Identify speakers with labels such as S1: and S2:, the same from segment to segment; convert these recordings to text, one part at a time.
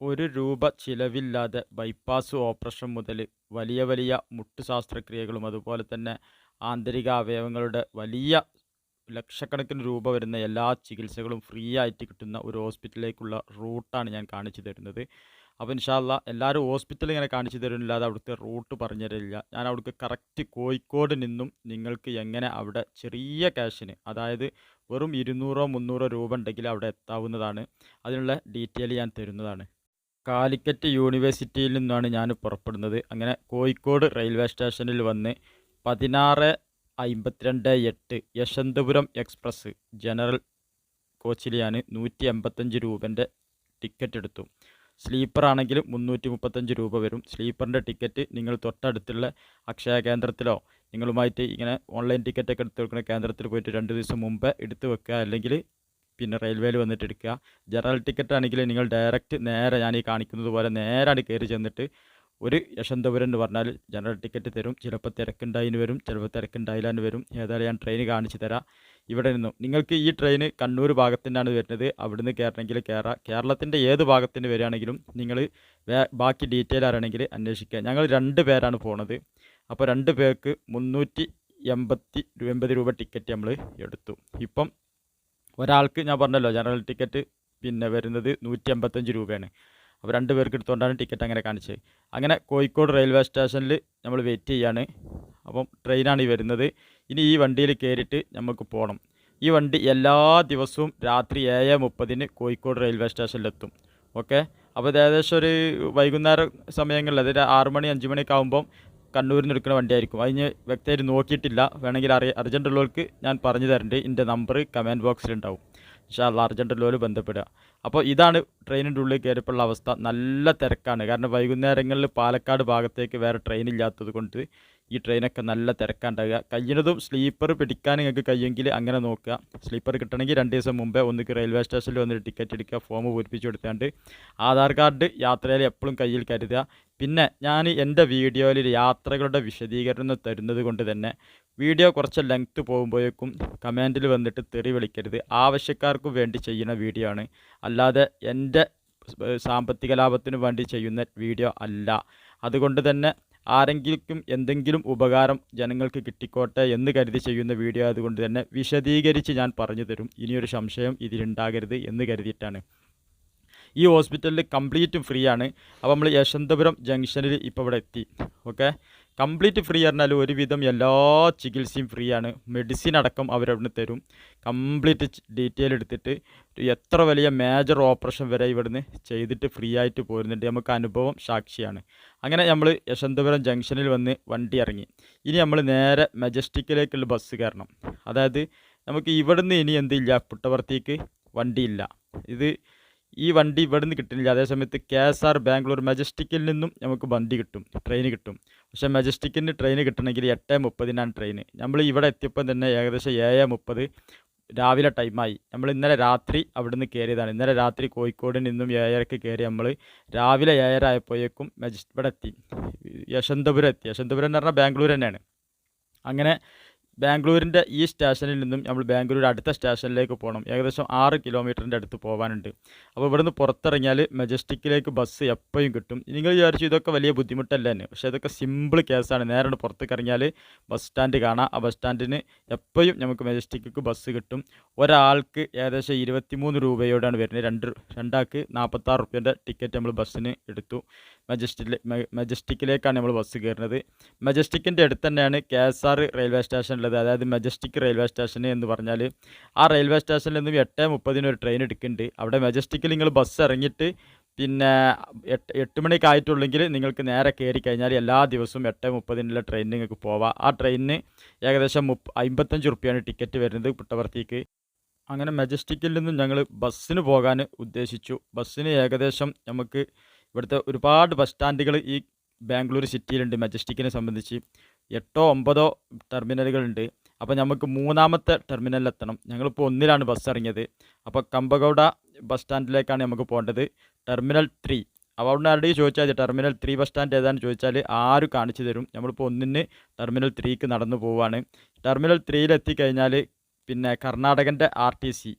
S1: ഒരു രൂപ ചിലവില്ലാതെ bypass operation മുതൽ വലിയ വലിയ മുട്ട് ശസ്ത്രക്രിയകളും അതുപോലെ തന്നെ ആന്തരിക അവയവങ്ങളുടെ വലിയ ലക്ഷക്കണക്കിന് രൂപ വരുന്ന എല്ലാ ചികിത്സകളും ഫ്രീ ആയിട്ട് കിട്ടുന്ന ഒരു ഹോസ്പിറ്റലിലേക്കുള്ള റൂട്ടാണ് ഞാൻ കാണിച്ചു തരുന്നത്. അപ്പോൾ ഇൻഷാല്ല എല്ലാവരും ഹോസ്പിറ്റലിൽ ഇങ്ങനെ കാണിച്ചു തരുന്നില്ലാതെ അവിടുത്തെ റൂട്ട് പറഞ്ഞു തരില്ല. ഞാൻ അവിടുത്തെ കറക്റ്റ് കോഴിക്കോട് നിന്നും നിങ്ങൾക്ക് എങ്ങനെ അവിടെ ചെറിയ ക്യാഷിന് അതായത് വെറും ഇരുന്നൂറോ മുന്നൂറോ രൂപ ഉണ്ടെങ്കിൽ അവിടെ എത്താവുന്നതാണ്. അതിനുള്ള ഡീറ്റെയിൽ ഞാൻ തരുന്നതാണ്. കാലിക്കറ്റ് യൂണിവേഴ്സിറ്റിയിൽ നിന്നാണ് ഞാൻ പുറപ്പെടുന്നത്. അങ്ങനെ കോഴിക്കോട് റെയിൽവേ സ്റ്റേഷനിൽ വന്ന് പതിനാറ് അമ്പത്തിരണ്ട് എട്ട് യശന്തപുരം എക്സ്പ്രസ് ജനറൽ കോച്ചിൽ ഞാൻ നൂറ്റി എൺപത്തഞ്ച് രൂപന്റെ ടിക്കറ്റ് എടുത്തു. സ്ലീപ്പർ ആണെങ്കിൽ മുന്നൂറ്റി മുപ്പത്തഞ്ച് രൂപ വരും. സ്ലീപ്പറിന്റെ ടിക്കറ്റ് നിങ്ങൾ തൊട്ടടുത്തുള്ള അക്ഷയ കേന്ദ്രത്തിലോ നിങ്ങളുമായിട്ട് ഇങ്ങനെ ഓൺലൈൻ ടിക്കറ്റൊക്കെ എടുത്ത് വെക്കുന്ന കേന്ദ്രത്തിൽ പോയിട്ട് രണ്ട് ദിവസം മുമ്പേ എടുത്ത് വെക്കുക. അല്ലെങ്കിൽ പിന്നെ റെയിൽവേയിൽ വന്നിട്ട് എടുക്കുക ജനറൽ ടിക്കറ്റ് ആണെങ്കിൽ നിങ്ങൾ ഡയറക്റ്റ് നേരെ ഞാൻ ഈ കാണിക്കുന്നത് പോലെ നേരാണ് കയറി ചെന്നിട്ട് ഒരു യശന്തപുരം എന്ന് പറഞ്ഞാൽ ജനറൽ ടിക്കറ്റ് തരും. ചിലപ്പോൾ തിരക്കുണ്ടായിന് വരും ചിലപ്പോൾ തിരക്കുണ്ടായില്ലാന്ന് വരും. ഏതായാലും ഞാൻ ട്രെയിൻ കാണിച്ചു തരാം. ഇവിടെ നിന്നും നിങ്ങൾക്ക് ഈ ട്രെയിൻ കണ്ണൂർ ഭാഗത്തിനാണ് വരുന്നത്. അവിടുന്ന് കയറണമെങ്കിൽ കയറാം കേരളത്തിന്റെ ഏത് ഭാഗത്തിന് വരികയാണെങ്കിലും നിങ്ങൾ ബാക്കി ഡീറ്റെയിൽ അറിയണമെങ്കിൽ അന്വേഷിക്കുക. ഞങ്ങൾ രണ്ട് പേരാണ് പോണത്. അപ്പോൾ രണ്ട് പേർക്ക് മുന്നൂറ്റി എൺപത്തി എൺപത് രൂപ ടിക്കറ്റ് നമ്മൾ എടുത്തു. ഇപ്പം ഒരാൾക്ക് ഞാൻ പറഞ്ഞല്ലോ ജനറൽ ടിക്കറ്റ് പിന്നെ വരുന്നത് നൂറ്റി അമ്പത്തഞ്ച് രൂപയാണ്. അപ്പോൾ രണ്ട് പേർക്ക് എടുത്തുകൊണ്ടാണ് ടിക്കറ്റ് അങ്ങനെ കാണിച്ചത്. അങ്ങനെ കോഴിക്കോട് റെയിൽവേ സ്റ്റേഷനിൽ നമ്മൾ വെയിറ്റ് ചെയ്യാണ്. അപ്പം ട്രെയിനാണ് ഈ വരുന്നത്. ഇനി ഈ വണ്ടിയിൽ കയറിയിട്ട് നമുക്ക് പോകണം ഈ വണ്ടി എല്ലാ ദിവസവും രാത്രി ഏഴ് മുപ്പതിന് കോഴിക്കോട് റെയിൽവേ സ്റ്റേഷനിലെത്തും ഓക്കെ അപ്പോൾ ഏകദേശം ഒരു വൈകുന്നേര സമയങ്ങളിൽ അതായത് ആറ് മണി അഞ്ച് മണിയൊക്കെ ആകുമ്പം കണ്ണൂരിൽ നിന്ന് എടുക്കുന്ന വണ്ടിയായിരിക്കും അതിന് വ്യക്തമായിട്ട് നോക്കിയിട്ടില്ല. വേണമെങ്കിൽ അറിയ അർജന്റ് ഉള്ളവർക്ക് ഞാൻ പറഞ്ഞു തരണ്ട്. എന്റെ നമ്പർ കമന്റ് ബോക്സിലുണ്ടാവും ഇൻഷാല്ല അർജന്റ് ഉള്ളവർ ബന്ധപ്പെടുക. അപ്പോൾ ഇതാണ് ട്രെയിനിന്റെ ഉള്ളിൽ കയറിയപ്പോഴുള്ള അവസ്ഥ. നല്ല തിരക്കാണ്. കാരണം വൈകുന്നേരങ്ങളിൽ പാലക്കാട് ഭാഗത്തേക്ക് വേറെ ട്രെയിൻ ഇല്ലാത്തത് കൊണ്ട് ഈ ട്രെയിനൊക്കെ നല്ല തിരക്കാണ്ടാവുക. കഴിയുന്നതും സ്ലീപ്പർ പിടിക്കാൻ നിങ്ങൾക്ക് കഴിയുമെങ്കിൽ അങ്ങനെ നോക്കുക. സ്ലീപ്പർ കിട്ടണമെങ്കിൽ രണ്ട് ദിവസം മുമ്പേ ഒന്നിക്ക് റെയിൽവേ സ്റ്റേഷനിൽ വന്ന് ടിക്കറ്റ് എടുക്കുക ഫോം പൂരിപ്പിച്ച് കൊടുത്താണ്ട്. ആധാർ കാർഡ് യാത്രയിൽ എപ്പോഴും കയ്യിൽ കരുതുക. പിന്നെ ഞാൻ എന്റെ വീഡിയോയിൽ യാത്രകളുടെ വിശദീകരണം തരുന്നത് കൊണ്ട് തന്നെ വീഡിയോ കുറച്ച് ലെങ്ത്ത് പോകുമ്പോഴേക്കും കമന്റിൽ വന്നിട്ട് തെറി വിളിക്കരുത്. ആവശ്യക്കാർക്ക് വേണ്ടി ചെയ്യുന്ന വീഡിയോ ആണ്. അല്ലാതെ എന്റെ സാമ്പത്തിക ലാഭത്തിന് വേണ്ടി ചെയ്യുന്ന വീഡിയോ അല്ല. അതുകൊണ്ട് തന്നെ ആരെങ്കിലും എന്തെങ്കിലും ഉപകാരം ജനങ്ങൾക്ക് കിട്ടിക്കോട്ടെ എന്ന് കരുതി ചെയ്യുന്ന വീഡിയോ ആയതുകൊണ്ട് തന്നെ വിശദീകരിച്ച് ഞാൻ പറഞ്ഞു തരും. ഇനിയൊരു സംശയം ഇതിലുണ്ടാകരുത് എന്ന് കരുതിയിട്ടാണ്. ഈ ഹോസ്പിറ്റലിൽ കംപ്ലീറ്റും ഫ്രീ ആണ്. അപ്പോൾ നമ്മൾ യശന്തപുരം ജംഗ്ഷനിൽ ഇപ്പോൾ ഇവിടെ എത്തി. ഓക്കെ? കംപ്ലീറ്റ് ഫ്രീ പറഞ്ഞാൽ ഒരുവിധം എല്ലാ ചികിത്സയും ഫ്രീ ആണ്. മെഡിസിൻ അടക്കം അവരവിടുന്ന് തരും. കംപ്ലീറ്റ് ഡീറ്റെയിൽ എടുത്തിട്ട് എത്ര വലിയ മേജർ ഓപ്പറേഷൻ വരെ ഇവിടുന്ന് ചെയ്തിട്ട് ഫ്രീ ആയിട്ട് പോരുന്നുണ്ട്. നമുക്ക് അനുഭവം സാക്ഷിയാണ്. അങ്ങനെ നമ്മൾ യശന്തപുരം ജംഗ്ഷനിൽ വന്ന് വണ്ടി ഇറങ്ങി. ഇനി നമ്മൾ നേരെ മെജസ്റ്റിക്കിലേക്കുള്ള ബസ് കയറണം. അതായത് നമുക്ക് ഇവിടുന്ന് ഇനി എന്തില്ല പുട്ടവർത്തിക്ക് വണ്ടിയില്ല ഇത് ഈ വണ്ടി ഇവിടുന്ന് കിട്ടുന്നില്ല. അതേസമയത്ത് കെ എസ് ആർ ബാംഗ്ലൂർ മെജസ്റ്റിക്കിൽ നിന്നും നമുക്ക് വണ്ടി കിട്ടും. ട്രെയിൻ കിട്ടും. പക്ഷേ മെജസ്റ്റിക്കിന് ട്രെയിൻ കിട്ടണമെങ്കിൽ എട്ട് മുപ്പതിനാണ് ട്രെയിൻ നമ്മൾ ഇവിടെ എത്തിയപ്പം തന്നെ ഏകദേശം ഏഴ് മുപ്പത് രാവിലെ ടൈമായി നമ്മൾ ഇന്നലെ രാത്രി അവിടുന്ന് കയറിയതാണ്. ഇന്നലെ രാത്രി കോഴിക്കോട് നിന്നും ഏഴരക്ക് കയറി നമ്മൾ രാവിലെ ഏഴര ആയപ്പോഴേക്കും മെജസ്റ്റ് ഇവിടെ എത്തി. യശന്തപുരം എത്തി. യശന്തപുരം എന്ന് പറഞ്ഞാൽ ബാംഗ്ലൂർ തന്നെയാണ്. അങ്ങനെ ബാംഗ്ലൂരിന്റെ ഈ സ്റ്റേഷനിൽ നിന്നും നമ്മൾ ബാംഗ്ലൂർ അടുത്ത സ്റ്റേഷനിലേക്ക് പോകണം. ഏകദേശം ആറ് കിലോമീറ്ററിന്റെ അടുത്ത് പോകാനുണ്ട്. അപ്പോൾ ഇവിടുന്ന് പുറത്തിറങ്ങിയാൽ മെജസ്റ്റിക്കിലേക്ക് ബസ് എപ്പോഴും കിട്ടും. നിങ്ങൾ വിചാരിച്ചു ഇതൊക്കെ വലിയ ബുദ്ധിമുട്ടല്ല തന്നെ പക്ഷേ ഇതൊക്കെ സിമ്പിൾ കേസാണ്. നേരെ പുറത്തേക്ക് ഇറങ്ങിയാൽ ബസ് സ്റ്റാൻഡ് കാണാം. ആ ബസ് സ്റ്റാൻഡിന് എപ്പോഴും നമുക്ക് മെജസ്റ്റിക്ക് ബസ് കിട്ടും. ഒരാൾക്ക് ഏകദേശം ഇരുപത്തിമൂന്ന് രൂപയോടാണ് വരുന്നത്. രണ്ട് രണ്ടാൾക്ക് നാൽപ്പത്താറ് റുപ്യന്റെ ടിക്കറ്റ് നമ്മൾ ബസ്സിന് എടുത്തു. മെജസ്റ്റിക്കിലെ മെജസ്റ്റിക്കിലേക്കാണ് നമ്മൾ ബസ് കയറുന്നത്. മജസ്റ്റിക്കിന്റെ അടുത്ത് തന്നെയാണ് K S R railway station ഉള്ളത് അതായത് മെജസ്റ്റിക് റെയിൽവേ സ്റ്റേഷൻ എന്ന് പറഞ്ഞാൽ ആ റെയിൽവേ സ്റ്റേഷനിൽ നിന്നും എട്ട് മുപ്പതിന് ഒരു ട്രെയിൻ എടുക്കുന്നുണ്ട്. അവിടെ മെജസ്റ്റിക്കിൽ നിങ്ങൾ ബസ് ഇറങ്ങിയിട്ട് പിന്നെ എട്ട് എട്ട് മണിക്ക് ആയിട്ടുള്ളെങ്കിൽ നിങ്ങൾക്ക് നേരെ കയറി കഴിഞ്ഞാൽ എല്ലാ ദിവസവും എട്ട് മുപ്പതിനുള്ള ട്രെയിൻ നിങ്ങൾക്ക് പോവാം. ആ ട്രെയിനിന് ഏകദേശം മുപ്പ അമ്പത്തഞ്ച് റുപ്യാണ് ടിക്കറ്റ് വരുന്നത് പുട്ടവർത്തിക്ക്. അങ്ങനെ മെജസ്റ്റിക്കിൽ നിന്നും ഞങ്ങൾ ബസ്സിന് പോകാൻ ഉദ്ദേശിച്ചു. ബസ്സിന് ഏകദേശം നമുക്ക് ഇവിടുത്തെ ഒരുപാട് ബസ് സ്റ്റാൻഡുകൾ ഈ ബാംഗ്ലൂർ സിറ്റിയിലുണ്ട് മെജസ്റ്റിക്കിനെ സംബന്ധിച്ച്. എട്ടോ ഒമ്പതോ ടെർമിനലുകളുണ്ട്. അപ്പോൾ നമുക്ക് മൂന്നാമത്തെ ടെർമിനലിലെത്തണം. ഞങ്ങളിപ്പോൾ ഒന്നിലാണ് ബസ് ഇറങ്ങിയത്. അപ്പോൾ കമ്പഗൗഡ ബസ് സ്റ്റാൻഡിലേക്കാണ് നമുക്ക് പോകേണ്ടത് ടെർമിനൽ ത്രീ അപ്പോൾ അവിടെ ആരുടെയും ചോദിച്ചാൽ മതി ടെർമിനൽ ത്രീ ബസ് സ്റ്റാൻഡ് ഏതാണെന്ന് ചോദിച്ചാൽ ആര് കാണിച്ചു തരും. നമ്മളിപ്പോൾ ഒന്നിന് ടെർമിനൽ ത്രീക്ക് നടന്നു പോവുകയാണ് ടെർമിനൽ ത്രീയിലെത്തി കഴിഞ്ഞാൽ പിന്നെ കർണാടകന്റെ ആർ ടി സി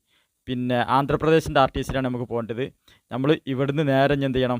S1: പിന്നെ ആന്ധ്രാപ്രദേശിന്റെ ആർ ടി സിയിലാണ് നമുക്ക് പോകേണ്ടത് നമ്മൾ ഇവിടുന്ന് നേരെ എന്ത് ചെയ്യണം?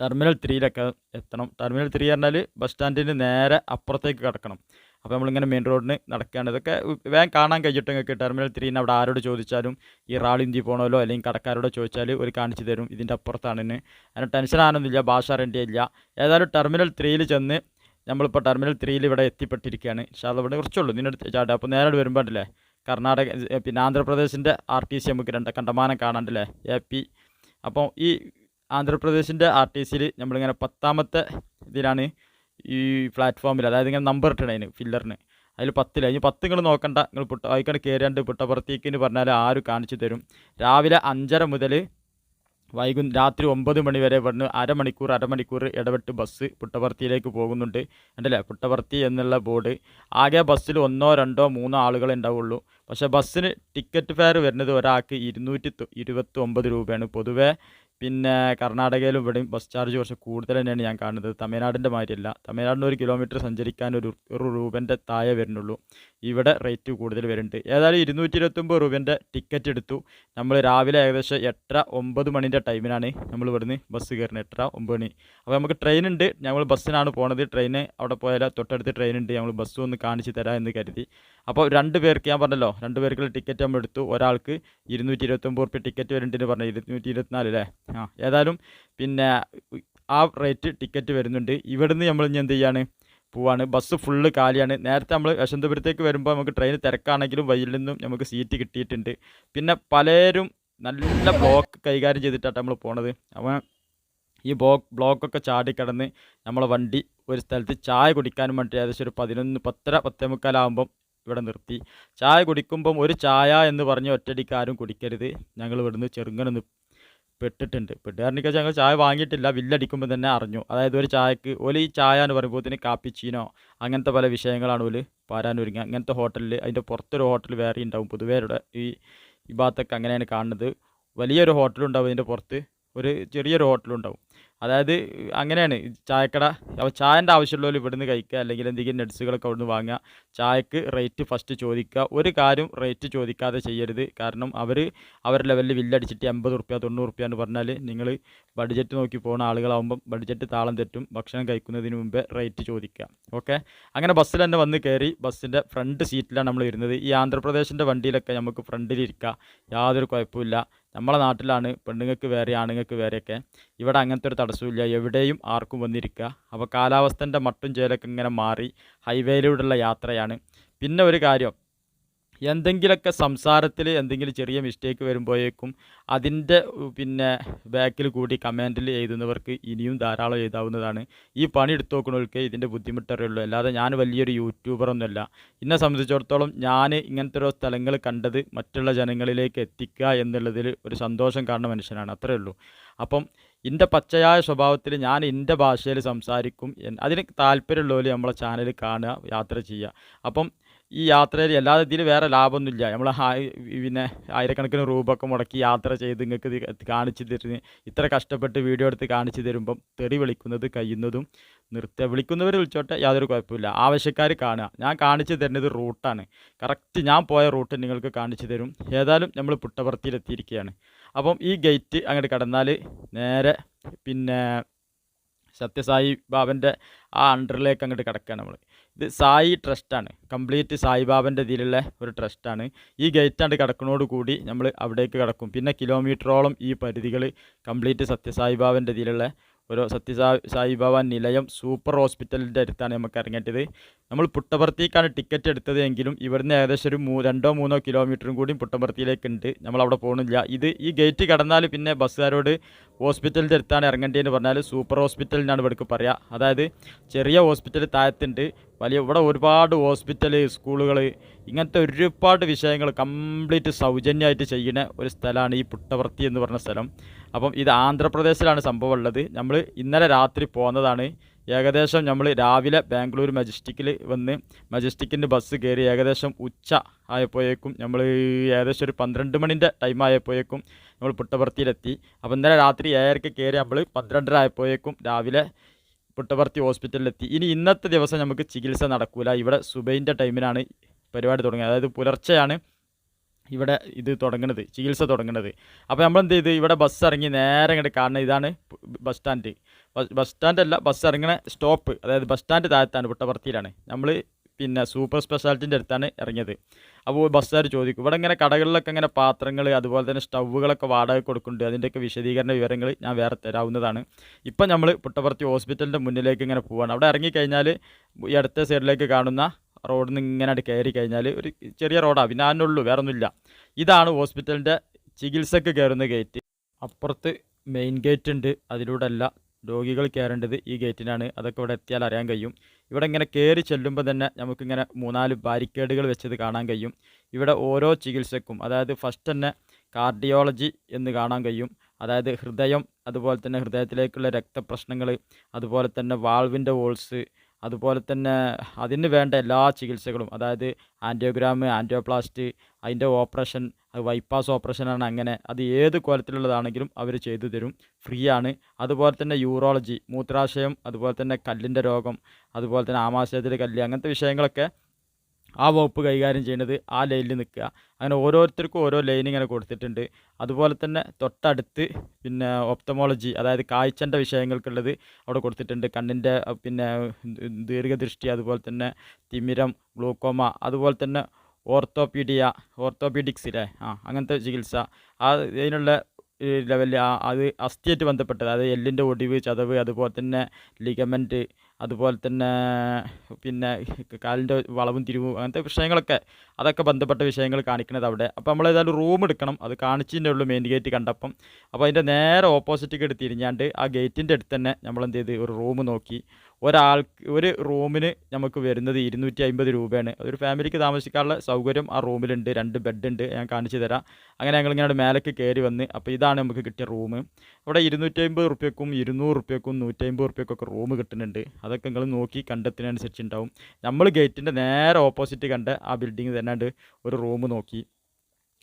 S1: ടെർമിനൽ ത്രീയിലൊക്കെ എത്തണം. ടെർമിനൽ ത്രീ പറഞ്ഞാൽ ബസ് സ്റ്റാൻഡിന് നേരെ അപ്പുറത്തേക്ക് കിടക്കണം. അപ്പോൾ നമ്മളിങ്ങനെ മെയിൻ റോഡിന് നടക്കുകയാണ് ഇതൊക്കെ വേഗം കാണാൻ കഴിഞ്ഞിട്ട് നിങ്ങൾക്ക് ടെർമിനൽ ത്രീന്ന് അവിടെ ആരോട് ചോദിച്ചാലും ഈ റാളിന്തി പോകണമല്ലോ അല്ലെങ്കിൽ കടക്കാരോട് ചോദിച്ചാൽ ഒരു കാണിച്ചു തരും ഇതിന്റെ അപ്പുറത്താണ് ഇന്ന് അതിന് ടെൻഷൻ ആണെന്നില്ല ഭാഷ അറിയേണ്ടിയില്ല ഏതായാലും ടെർമിനൽ ത്രീയിൽ ചെന്ന് നമ്മളിപ്പോൾ ടെർമിനൽ ത്രീയിൽ ഇവിടെ എത്തിപ്പെട്ടിരിക്കുകയാണ്. ഷാദ ഇവിടെ കുറച്ചുള്ളൂ നിന്നെടുത്ത് ചാട്ടെ അപ്പോൾ നേരോട് വരുമ്പോണ്ടല്ലേ കർണാടക പിന്നെ ആന്ധ്രാപ്രദേശിന്റെ ആർ ടി സി നമുക്ക് രണ്ട് കണ്ടമാനം കാണാണ്ടല്ലേ എ പി അപ്പോൾ ഈ ആന്ധ്രാപ്രദേശിന്റെ ആർ ടി സിയിൽ നമ്മളിങ്ങനെ പത്താമത്തെ ഇതിലാണ് ഈ പ്ലാറ്റ്ഫോമിൽ അതായത് ഇങ്ങനെ നമ്പർ ഇട്ടണതിന് ഫില്ലറിന് അതിൽ പത്തില്ല അതിന് പത്ത് നിങ്ങൾ നോക്കണ്ട. നിങ്ങൾ പുട്ട വായിക്കണ്ട് കയറിയാണ്ട് പുട്ടപ്പുറത്തേക്ക് എന്ന് പറഞ്ഞാൽ ആരും കാണിച്ചു തരും. രാവിലെ അഞ്ചര മുതൽ വൈകു രാത്രി ഒമ്പത് മണി വരെ ഇവിടുന്ന് അരമണിക്കൂർ അരമണിക്കൂർ ഇടപെട്ട് ബസ് പുട്ടപർത്തിയിലേക്ക് പോകുന്നുണ്ട്. ഉണ്ടല്ലേ പുട്ടപർത്തി എന്നുള്ള ബോർഡ്. ആകെ ബസ്സിൽ ഒന്നോ രണ്ടോ മൂന്നോ ആളുകൾ ഉണ്ടാവുള്ളൂ. പക്ഷേ ബസ്സിന് ടിക്കറ്റ് ഫെയർ വരുന്നത് ഒരാൾക്ക് ഇരുന്നൂറ്റി ഇരുപത്തി ഒമ്പത് രൂപയാണ്. പൊതുവേ പിന്നെ കർണാടകയിലും ഇവിടെയും ബസ് ചാർജ് കുറച്ച് കൂടുതൽ തന്നെയാണ് ഞാൻ കാണുന്നത്. തമിഴ്നാടിന്റെ മാതിരിയല്ല. തമിഴ്നാടിന് ഒരു കിലോമീറ്റർ സഞ്ചരിക്കാൻ ഒരു ഒരു രൂപന്റെ താഴെ വരുന്നുള്ളൂ. ഇവിടെ റേറ്റ് കൂടുതൽ വരുന്നുണ്ട്. ഏതായാലും ഇരുന്നൂറ്റി ഇരുപത്തൊമ്പത് രൂപേന്റെ ടിക്കറ്റ് എടുത്തു. നമ്മൾ രാവിലെ ഏകദേശം എട്ടര ഒമ്പത് മണിന്റെ ടൈമിനാണ് നമ്മൾ ഇവിടുന്ന് ബസ് കയറുന്നത്. എട്ടര ഒമ്പത് മണി. അപ്പോൾ നമുക്ക് ട്രെയിൻ ഉണ്ട്. ഞങ്ങൾ ബസ്സിനാണ് പോണത്. ട്രെയിന് അവിടെ പോയാൽ തൊട്ടടുത്ത് ട്രെയിൻ ഉണ്ട്. ഞങ്ങൾ ബസ് ഒന്ന് കാണിച്ച് തരാം എന്ന് കരുതി. അപ്പോൾ രണ്ട് പേർക്ക് ഞാൻ പറഞ്ഞല്ലോ രണ്ട് പേർക്കുള്ള ടിക്കറ്റ് നമ്മൾ എടുത്തു. ഒരാൾക്ക് ഇരുന്നൂറ്റി ഇരുപത്തൊമ്പത് ടിക്കറ്റ് വരുന്നുണ്ടെന്ന് പറഞ്ഞു ഇരുന്നൂറ്റി ഇരുപത്തിനാല് അല്ലേ? ആ. ഏതായാലും പിന്നെ ആ റേറ്റ് ടിക്കറ്റ് വരുന്നുണ്ട്. ഇവിടുന്ന് നമ്മൾ ഇനി എന്ത് ചെയ്യാണ്? പോവാണ്. ബസ് ഫുള്ള് കാലിയാണ്. നേരത്തെ നമ്മൾ യശന്തപുരത്തേക്ക് വരുമ്പോൾ നമുക്ക് ട്രെയിൻ തിരക്കാണെങ്കിലും വഴിയിൽ നിന്നും നമുക്ക് സീറ്റ് കിട്ടിയിട്ടുണ്ട്. പിന്നെ പലരും നല്ല ബ്ലോക്ക് കൈകാര്യം ചെയ്തിട്ടാണ് നമ്മൾ പോണത്. അപ്പോൾ ഈ ബ്ലോ ബ്ലോക്കൊക്കെ ചാടിക്കടന്ന് നമ്മളെ വണ്ടി ഒരു സ്ഥലത്ത് ചായ കുടിക്കാനും വേണ്ടി ഏകദേശം ഒരു പതിനൊന്ന് പത്തര പത്തേ മുക്കാലാകുമ്പം ഇവിടെ നിർത്തി. ചായ കുടിക്കുമ്പം ഒരു ചായ എന്ന് പറഞ്ഞ് ഒറ്റയടിക്ക് ആരും കുടിക്കരുത്. ഞങ്ങൾ ഇവിടുന്ന് ചെറുങ്ങനെ പെട്ടിട്ടുണ്ട്. പെട്ടുകാരനൊക്കെ ഞങ്ങൾ ചായ വാങ്ങിയിട്ടില്ല. ബില്ലടിക്കുമ്പോൾ തന്നെ അറിഞ്ഞു. അതായത് ഒരു ചായക്ക് ഈ ചായ എന്ന് പറയുമ്പോൾ തന്നെ കാപ്പിച്ചീനോ അങ്ങനത്തെ പല വിഷയങ്ങളാണ് ഓൽ പാരാനൊരുങ്ങുക അങ്ങനത്തെ ഹോട്ടലിൽ അതിന്റെ പുറത്തൊരു ഹോട്ടൽ വേറെ ഉണ്ടാവും. പൊതുവേ ഇവിടെ ഈ ഈ ഭാഗത്തൊക്കെ അങ്ങനെയാണ് കാണുന്നത്. വലിയൊരു ഹോട്ടലുണ്ടാവും ഇതിന്റെ പുറത്ത്. ഒരു ചെറിയൊരു ഹോട്ടലുണ്ടാവും. അതായത് അങ്ങനെയാണ്. ചായക്കട അപ്പോൾ ചായന്റെ ആവശ്യമുള്ളവർ ഇവിടുന്ന് കഴിക്കുക അല്ലെങ്കിൽ എന്തെങ്കിലും നട്സുകളൊക്കെ അവിടുന്ന് വാങ്ങുക. ചായക്ക് റേറ്റ് ഫസ്റ്റ് ചോദിക്കുക. ഒരു കാര്യം റേറ്റ് ചോദിക്കാതെ ചെയ്യരുത്. കാരണം അവർ അവരുടെ ലെവലിൽ വില്ലടിച്ചിട്ട് എൺപത് റുപ്യ തൊണ്ണൂറ് റുപ്യ എന്ന് പറഞ്ഞാൽ നിങ്ങൾ ബഡ്ജറ്റ് നോക്കി പോകുന്ന ആളുകളാകുമ്പം ബഡ്ജറ്റ് താളം തെറ്റും. ഭക്ഷണം കഴിക്കുന്നതിന് മുമ്പേ റേറ്റ് ചോദിക്കുക. ഓക്കെ അങ്ങനെ ബസ്സിൽ തന്നെ വന്ന് കയറി ബസ്സിന്റെ ഫ്രണ്ട് സീറ്റിലാണ് നമ്മൾ ഇരുന്നത്. ഈ ആന്ധ്രാപ്രദേശിന്റെ വണ്ടിയിലൊക്കെ നമുക്ക് ഫ്രണ്ടിലിരിക്കുക യാതൊരു കുഴപ്പമില്ല നമ്മളെ നാട്ടിലാണ് പെണ്ണുങ്ങൾക്ക് വേറെ ആണുങ്ങൾക്ക് വേറെയൊക്കെ. ഇവിടെ അങ്ങനത്തെ ഒരു തടസ്സമില്ല എവിടെയും ആർക്കും വന്നിരിക്കുക. അപ്പോൾ കാലാവസ്ഥന്റെ മട്ടും ചേലൊക്കെ ഇങ്ങനെ മാറി. ഹൈവേയിലൂടെയുള്ള യാത്രയാണ്. പിന്നെ ഒരു കാര്യം. എന്തെങ്കിലുമൊക്കെ സംസാരത്തിൽ എന്തെങ്കിലും ചെറിയ മിസ്റ്റേക്ക് വരുമ്പോഴേക്കും അതിന്റെ പിന്നെ ബാക്കിൽ കൂടി കമന്റിൽ എഴുതുന്നവർക്ക് ഇനിയും ധാരാളം എഴുതാവുന്നതാണ്. ഈ പണി എടുത്തു നോക്കുന്നവർക്ക് ഇതിന്റെ ബുദ്ധിമുട്ടറിയുള്ളൂ. അല്ലാതെ ഞാൻ വലിയൊരു യൂട്യൂബറൊന്നുമല്ല എന്നെ സംബന്ധിച്ചിടത്തോളം ഞാൻ ഇങ്ങനത്തെ ഓരോ സ്ഥലങ്ങൾ കണ്ടത് മറ്റുള്ള ജനങ്ങളിലേക്ക് എത്തിക്കുക എന്നുള്ളതിൽ ഒരു സന്തോഷം കാണുന്ന മനുഷ്യനാണ്. അത്രയേ ഉള്ളൂ. അപ്പം എന്റെ പച്ചയായ സ്വഭാവത്തിൽ ഞാൻ എന്റെ ഭാഷയിൽ സംസാരിക്കും. അതിന് താല്പര്യമുള്ളവർ നമ്മളെ ചാനൽ കാണുക യാത്ര ചെയ്യുക. അപ്പം ഈ യാത്രയിൽ അല്ലാതെ ഇതിൽ വേറെ ലാഭമൊന്നുമില്ല. നമ്മൾ പിന്നെ ആയിരക്കണക്കിന് രൂപ ഒക്കെ മുടക്കി യാത്ര ചെയ്ത് നിങ്ങൾക്ക് കാണിച്ചു തരുന്ന ഇത്ര കഷ്ടപ്പെട്ട് വീഡിയോ എടുത്ത് കാണിച്ചു തരുമ്പം തെറി വിളിക്കുന്നത് കഴിയുന്നതും നിർത്തുക വിളിക്കുന്നവർ വിളിച്ചോട്ടെ യാതൊരു കുഴപ്പമില്ല ആവശ്യക്കാർ കാണുക. ഞാൻ കാണിച്ചു തരുന്നത് റൂട്ടാണ്. കറക്റ്റ് ഞാൻ പോയ റൂട്ട് നിങ്ങൾക്ക് കാണിച്ചു തരും. ഏതായാലും നമ്മൾ പുട്ടപർത്തിയിലെത്തിയിരിക്കുകയാണ് അപ്പം ഈ ഗേറ്റ് അങ്ങോട്ട് കടന്നാൽ നേരെ പിന്നെ സത്യസായി ബാബന്റെ ആ അണ്ടറിലേക്ക് അങ്ങോട്ട് കിടക്കുകയാണ് നമ്മൾ ഇത് സായി ട്രസ്റ്റാണ് കംപ്ലീറ്റ് സായിബാബന്റെ ഇതിലുള്ള ഒരു ട്രസ്റ്റാണ് ഈ ഗേറ്റ് അങ്ങോട്ട് കിടക്കുന്നതോട് കൂടി നമ്മൾ അവിടേക്ക് കിടക്കും. പിന്നെ കിലോമീറ്ററോളം ഈ പരിധികൾ കംപ്ലീറ്റ് സത്യസായിബാബന്റെ ഇതിലുള്ള ഒരു സത്യസായി സായിബാബ നിലയം സൂപ്പർ ഹോസ്പിറ്റലിന്റെ അടുത്താണ് നമുക്ക് ഇറങ്ങേണ്ടത്. നമ്മൾ പുട്ടപർത്തിക്കാണ് ടിക്കറ്റ് എടുത്തത് എങ്കിലും ഇവിടുന്ന് ഏകദേശം ഒരു മൂ രണ്ടോ മൂന്നോ കിലോമീറ്ററും കൂടി പുട്ടപർത്തിയിലേക്കുണ്ട്. നമ്മളവിടെ പോകുന്നില്ല ഇത് ഈ ഗേറ്റ് കടന്നാൽ പിന്നെ ബസ്സുകാരോട് ഹോസ്പിറ്റലിന്റെ അടുത്താണ് ഇറങ്ങേണ്ടതെന്ന് പറഞ്ഞാൽ സൂപ്പർ ഹോസ്പിറ്റൽ എന്നാണ് ഇവിടേക്ക് പറയുക അതായത് ചെറിയ ഹോസ്പിറ്റൽ താഴത്തുണ്ട്. വലിയ ഇവിടെ ഒരുപാട് ഹോസ്പിറ്റൽ സ്കൂളുകൾ ഇങ്ങനത്തെ ഒരുപാട് വിഷയങ്ങൾ കംപ്ലീറ്റ് സൗജന്യമായിട്ട് ചെയ്യുന്ന ഒരു സ്ഥലമാണ് ഈ പുട്ടവർത്തി എന്ന് പറഞ്ഞ സ്ഥലം. അപ്പം ഇത് ആന്ധ്രാപ്രദേശിലാണ് സംഭവം ഉള്ളത്. നമ്മൾ ഇന്നലെ രാത്രി പോന്നതാണ്. ഏകദേശം നമ്മൾ രാവിലെ ബാംഗ്ലൂർ മജസ്റ്റിക്കിൽ വന്ന് മജസ്റ്റിക്കിന്റെ ബസ് കയറി ഏകദേശം ഉച്ച ആയപ്പോഴേക്കും നമ്മൾ ഏകദേശം ഒരു പന്ത്രണ്ട് മണിന്റെ ടൈം ആയപ്പോഴേക്കും നമ്മൾ പുട്ടപർത്തിയിലെത്തി അപ്പോൾ ഇന്നലെ രാത്രി ഏഴരക്ക് കയറി നമ്മൾ പന്ത്രണ്ടര ആയപ്പോഴേക്കും രാവിലെ പുട്ടപർത്തി ഹോസ്പിറ്റലിലെത്തി. ഇനി ഇന്നത്തെ ദിവസം നമുക്ക് ചികിത്സ നടക്കില്ല ഇവിടെ സുബൈന്റെ ടൈമിനാണ് പരിപാടി തുടങ്ങിയത്. അതായത് പുലർച്ചെയാണ് ഇവിടെ ഇത് തുടങ്ങുന്നത് ചികിത്സ തുടങ്ങുന്നത് അപ്പോൾ നമ്മൾ എന്ത് ചെയ്ത് ഇവിടെ ബസ് ഇറങ്ങി നേരെ ഇങ്ങോട്ട് കാണുന്നത് ഇതാണ് ബസ് സ്റ്റാൻഡ്. ബസ് സ്റ്റാൻഡ് അല്ല ബസ് ഇറങ്ങണ സ്റ്റോപ്പ് അതായത് ബസ് സ്റ്റാൻഡ് താഴത്താണ് പുട്ടപർത്തിയിലാണ്. നമ്മൾ പിന്നെ സൂപ്പർ സ്പെഷ്യാലിറ്റിന്റെ അടുത്താണ് ഇറങ്ങിയത്. അപ്പോൾ ബസ്സുകാർ ചോദിക്കും ഇവിടെ ഇങ്ങനെ കടകളിലൊക്കെ ഇങ്ങനെ പാത്രങ്ങൾ അതുപോലെ തന്നെ സ്റ്റൗവുകളൊക്കെ വാടക കൊടുക്കുന്നുണ്ട്? അതിന്റെയൊക്കെ വിശദീകരണ വിവരങ്ങൾ ഞാൻ വേറെ തരാവുന്നതാണ്. ഇപ്പം നമ്മൾ പുട്ടപർത്തി ഹോസ്പിറ്റലിന്റെ മുന്നിലേക്ക് ഇങ്ങനെ പോവാണ്. അവിടെ ഇറങ്ങിക്കഴിഞ്ഞാൽ ഈ അടുത്ത സൈഡിലേക്ക് കാണുന്ന റോഡിൽ നിന്ന് ഇങ്ങനെ കയറി കഴിഞ്ഞാൽ ഒരു ചെറിയ റോഡാണ് പിന്നെ അതിനുള്ളൂ വേറെ ഒന്നുമില്ല ഇതാണ് ഹോസ്പിറ്റലിന്റെ ചികിത്സക്ക് കയറുന്ന ഗേറ്റ്. അപ്പുറത്ത് മെയിൻ ഗേറ്റ് ഉണ്ട് അതിലൂടെ അല്ല രോഗികൾ കയറേണ്ടത് ഈ ഗേറ്റിനാണ്. അതൊക്കെ ഇവിടെ എത്തിയാൽ അറിയാൻ കഴിയും. ഇവിടെ ഇങ്ങനെ കയറി ചെല്ലുമ്പോൾ തന്നെ നമുക്കിങ്ങനെ മൂന്നാൽ ബാരിക്കേഡുകൾ വെച്ചത് കാണാൻ കഴിയും. ഇവിടെ ഓരോ ചികിത്സക്കും അതായത് ഫസ്റ്റ് തന്നെ കാർഡിയോളജി എന്ന് കാണാൻ കഴിയും. അതായത് ഹൃദയം അതുപോലെ തന്നെ ഹൃദയത്തിലേക്കുള്ള രക്തപ്രശ്നങ്ങൾ അതുപോലെ തന്നെ വാൾവിന്റെ വോൾസ് അതുപോലെ തന്നെ അതിന് വേണ്ട എല്ലാ ചികിത്സകളും അതായത് ആന്റിയോഗ്രാം ആന്റിയോപ്ലാസ്റ്റ് അതിന്റെ ഓപ്പറേഷൻ അത് ബൈപ്പാസ് ഓപ്പറേഷനാണ് അങ്ങനെ അത് ഏത് കോലത്തിലുള്ളതാണെങ്കിലും അവർ ചെയ്തു തരും ഫ്രീ ആണ് അതുപോലെ തന്നെ യൂറോളജി മൂത്രാശയം അതുപോലെ തന്നെ കല്ലിന്റെ രോഗം അതുപോലെ തന്നെ ആമാശയത്തിലെ കല്ല് അങ്ങനത്തെ വിഷയങ്ങളൊക്കെ ആ വകുപ്പ് കൈകാര്യം ചെയ്യുന്നത് ആ ലൈനിൽ നിൽക്കുക. അങ്ങനെ ഓരോരുത്തർക്കും ഓരോ ലൈൻ ഇങ്ങനെ കൊടുത്തിട്ടുണ്ട്. അതുപോലെ തന്നെ തൊട്ടടുത്ത് പിന്നെ ഒപ്തമോളജി അതായത് കാഴ്ചന്റെ വിഷയങ്ങൾക്കുള്ളത് അവിടെ കൊടുത്തിട്ടുണ്ട്. കണ്ണിന്റെ പിന്നെ ദീർഘദൃഷ്ടി അതുപോലെ തന്നെ തിമിരം ഗ്ലൂക്കോമ അതുപോലെ തന്നെ ഓർത്തോപീഡിയ ഓർത്തോപീഡിക്സ് ഇല്ലേ ആ അങ്ങനത്തെ ചികിത്സ. ആ ഇതിനുള്ള ലെവലിൽ അത് അസ്ഥിയായിട്ട് ബന്ധപ്പെട്ടത്. അതായത് എല്ലിന്റെ ഒടിവ് ചതവ് അതുപോലെ തന്നെ ലിഗമെന്റ് അതുപോലെ തന്നെ പിന്നെ കാലിന്റെ വളവും തിരിവും അങ്ങനത്തെ വിഷയങ്ങളൊക്കെ അതൊക്കെ ബന്ധപ്പെട്ട വിഷയങ്ങൾ കാണിക്കുന്നത് അവിടെ. അപ്പോൾ നമ്മൾ ഏതായാലും റൂം എടുക്കണം. അത് കാണിച്ചതിന്റെ ഉള്ളു മെയിൻ ഗേറ്റ് കണ്ടപ്പം അപ്പോൾ അതിന്റെ നേരെ ഓപ്പോസിറ്റ് എടുത്ത് തിരിഞ്ഞാണ്ട് ആ ഗേറ്റിന്റെ അടുത്ത് തന്നെ നമ്മൾ എന്ത് ചെയ്ത്? ഒരു റൂം നോക്കി. ഒരാൾക്ക് ഒരു റൂമിന് നമുക്ക് വരുന്നത് ഇരുന്നൂറ്റി അമ്പത് രൂപയാണ്. അതൊരു ഫാമിലിക്ക് താമസിക്കാനുള്ള സൗകര്യം ആ റൂമിലുണ്ട്. രണ്ട് ബെഡ് ഉണ്ട് ഞാൻ കാണിച്ചു തരാം. അങ്ങനെ ഞങ്ങളിങ്ങനെ മേലേക്ക് കയറി വന്ന് അപ്പോൾ ഇതാണ് നമുക്ക് കിട്ടിയ റൂം. ഇവിടെ ഇരുന്നൂറ്റി അമ്പത് റുപ്യക്കും ഇരുന്നൂറ് റുപ്യക്കും നൂറ്റമ്പത് റുപ്യക്കൊക്കെ റൂം കിട്ടുന്നുണ്ട്. അതൊക്കെ നിങ്ങൾ നോക്കി കണ്ടെത്തുന്നതനുസരിച്ച് ഉണ്ടാവും. നമ്മൾ ഗേറ്റിന്റെ നേരെ ഓപ്പോസിറ്റ് കണ്ട ആ ബിൽഡിങ് തന്നെ ഒരു റൂം നോക്കി.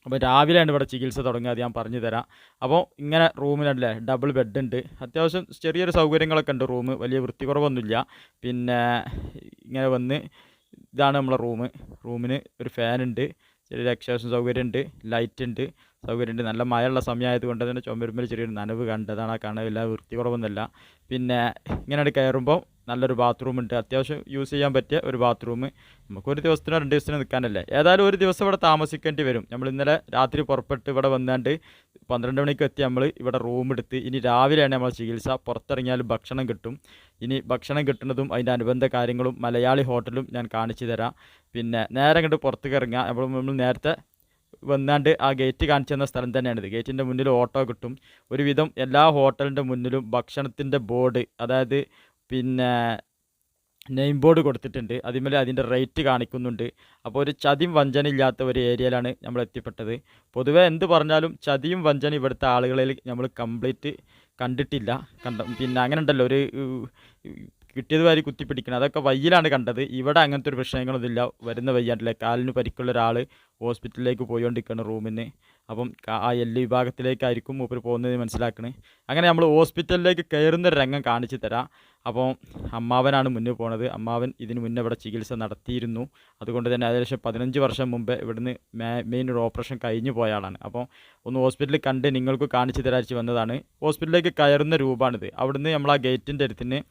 S1: അപ്പോൾ രാവിലെയാണ് ഇവിടെ ചികിത്സ തുടങ്ങുക അത് ഞാൻ പറഞ്ഞു തരാം. അപ്പോൾ ഇങ്ങനെ റൂമിലല്ലേ ഡബിൾ ബെഡ് ഉണ്ട്. അത്യാവശ്യം ചെറിയൊരു സൗകര്യങ്ങളൊക്കെ ഉണ്ട് റൂം വലിയ വൃത്തിക്കുറവൊന്നുമില്ല. പിന്നെ ഇങ്ങനെ വന്ന് ഇതാണ് നമ്മളെ റൂം. റൂമിന് ഒരു ഫാനുണ്ട് ചെറിയൊരു എക്സേഷൻ സൗകര്യം ഉണ്ട് ലൈറ്റ് ഉണ്ട് സൗകര്യമുണ്ട്. നല്ല മഴയുള്ള സമയമായതുകൊണ്ട് തന്നെ ചുമരുമ്പിൽ ചെറിയൊരു നനവ് കണ്ടതാണ് ആ കാണാനില്ല വൃത്തിക്കുറവൊന്നുമില്ല പിന്നെ ഇങ്ങനെ കയറുമ്പോൾ നല്ലൊരു ബാത്റൂം ഉണ്ട് അത്യാവശ്യം യൂസ് ചെയ്യാൻ പറ്റിയ ഒരു ബാത്റൂം. നമുക്കൊരു ദിവസത്തിനോ രണ്ട് ദിവസത്തിനോ നിൽക്കാനല്ലേ. ഏതായാലും ഒരു ദിവസം ഇവിടെ താമസിക്കേണ്ടി വരും. നമ്മൾ ഇന്നലെ രാത്രി പുറപ്പെട്ട് ഇവിടെ വന്നാണ്ട് പന്ത്രണ്ട് മണിക്ക് എത്തി നമ്മൾ ഇവിടെ റൂം എടുത്ത് ഇനി രാവിലെയാണ് നമ്മൾ ചികിത്സ. പുറത്തിറങ്ങിയാൽ ഭക്ഷണം കിട്ടും. ഇനി ഭക്ഷണം കിട്ടുന്നതും അതിന്റെ അനുബന്ധ കാര്യങ്ങളും മലയാളി ഹോട്ടലും ഞാൻ കാണിച്ചു തരാം. പിന്നെ നേരെ അങ്ങോട്ട് പുറത്തേക്ക് ഇറങ്ങുക. നമ്മൾ നമ്മൾ നേരത്തെ വന്നാണ്ട് ആ ഗേറ്റ് കാണിച്ചു തന്ന സ്ഥലം തന്നെയാണിത്. ഗേറ്റിന്റെ മുന്നിൽ ഓട്ടോ കിട്ടും. ഒരുവിധം എല്ലാ ഹോട്ടലിന്റെ മുന്നിലും ഭക്ഷണത്തിന്റെ ബോർഡ് അതായത് പിന്നെ നെയിം ബോർഡ് കൊടുത്തിട്ടുണ്ട്. അതിന്മേൽ അതിന്റെ റേറ്റ് കാണിക്കുന്നുണ്ട്. അപ്പോൾ ഒരു ചതിയും വഞ്ചന ഇല്ലാത്ത ഒരു ഏരിയയിലാണ് നമ്മൾ എത്തിപ്പെട്ടത്. പൊതുവേ എന്ത് പറഞ്ഞാലും ചതിയും വഞ്ചന ഇവിടുത്തെ ആളുകളിൽ നമ്മൾ കംപ്ലീറ്റ് കണ്ടിട്ടില്ല. കണ്ട പിന്നെ അങ്ങനെ ഉണ്ടല്ലോ. ഒരു കിട്ടിയത് വാരി കുത്തിപ്പിടിക്കണം. അതൊക്കെ വയ്യിലാണ് കണ്ടത്. ഇവിടെ അങ്ങനത്തെ ഒരു പ്രശ്നങ്ങളൊന്നുമില്ല. വരുന്ന വയ്യാണ്ടല്ലേ? കാലിന് പരിക്കുള്ള ഒരാൾ ഹോസ്പിറ്റലിലേക്ക് പോയിക്കൊണ്ടിരിക്കുകയാണ് റൂമിന് അപ്പം ആ എല്ല് വിഭാഗത്തിലേക്കായിരിക്കും മൂപ്പർ പോകുന്നത് മനസ്സിലാക്കണേ. അങ്ങനെ നമ്മൾ ഹോസ്പിറ്റലിലേക്ക് കയറുന്ന രംഗം കാണിച്ചു തരാം. അപ്പം അമ്മാവനാണ് മുന്നേ പോണത്. അമ്മാവൻ ഇതിന് മുന്നേ ഇവിടെ ചികിത്സ നടത്തിയിരുന്നു. അതുകൊണ്ട് തന്നെ ഏകദേശം പതിനഞ്ച് വർഷം മുമ്പ് ഇവിടുന്ന് മെയിൻ ഒരു ഓപ്പറേഷൻ കഴിഞ്ഞു പോയ ആളാണ്. അപ്പോൾ ഒന്ന് ഹോസ്പിറ്റലിൽ കണ്ട് നിങ്ങൾക്ക് കാണിച്ചു തരാച്ച് വന്നതാണ്. ഹോസ്പിറ്റലിലേക്ക് കയറുന്ന രൂപമാണിത് അവിടുന്ന് നമ്മൾ ആ ഗേറ്റിന്റെ അടുത്തിന്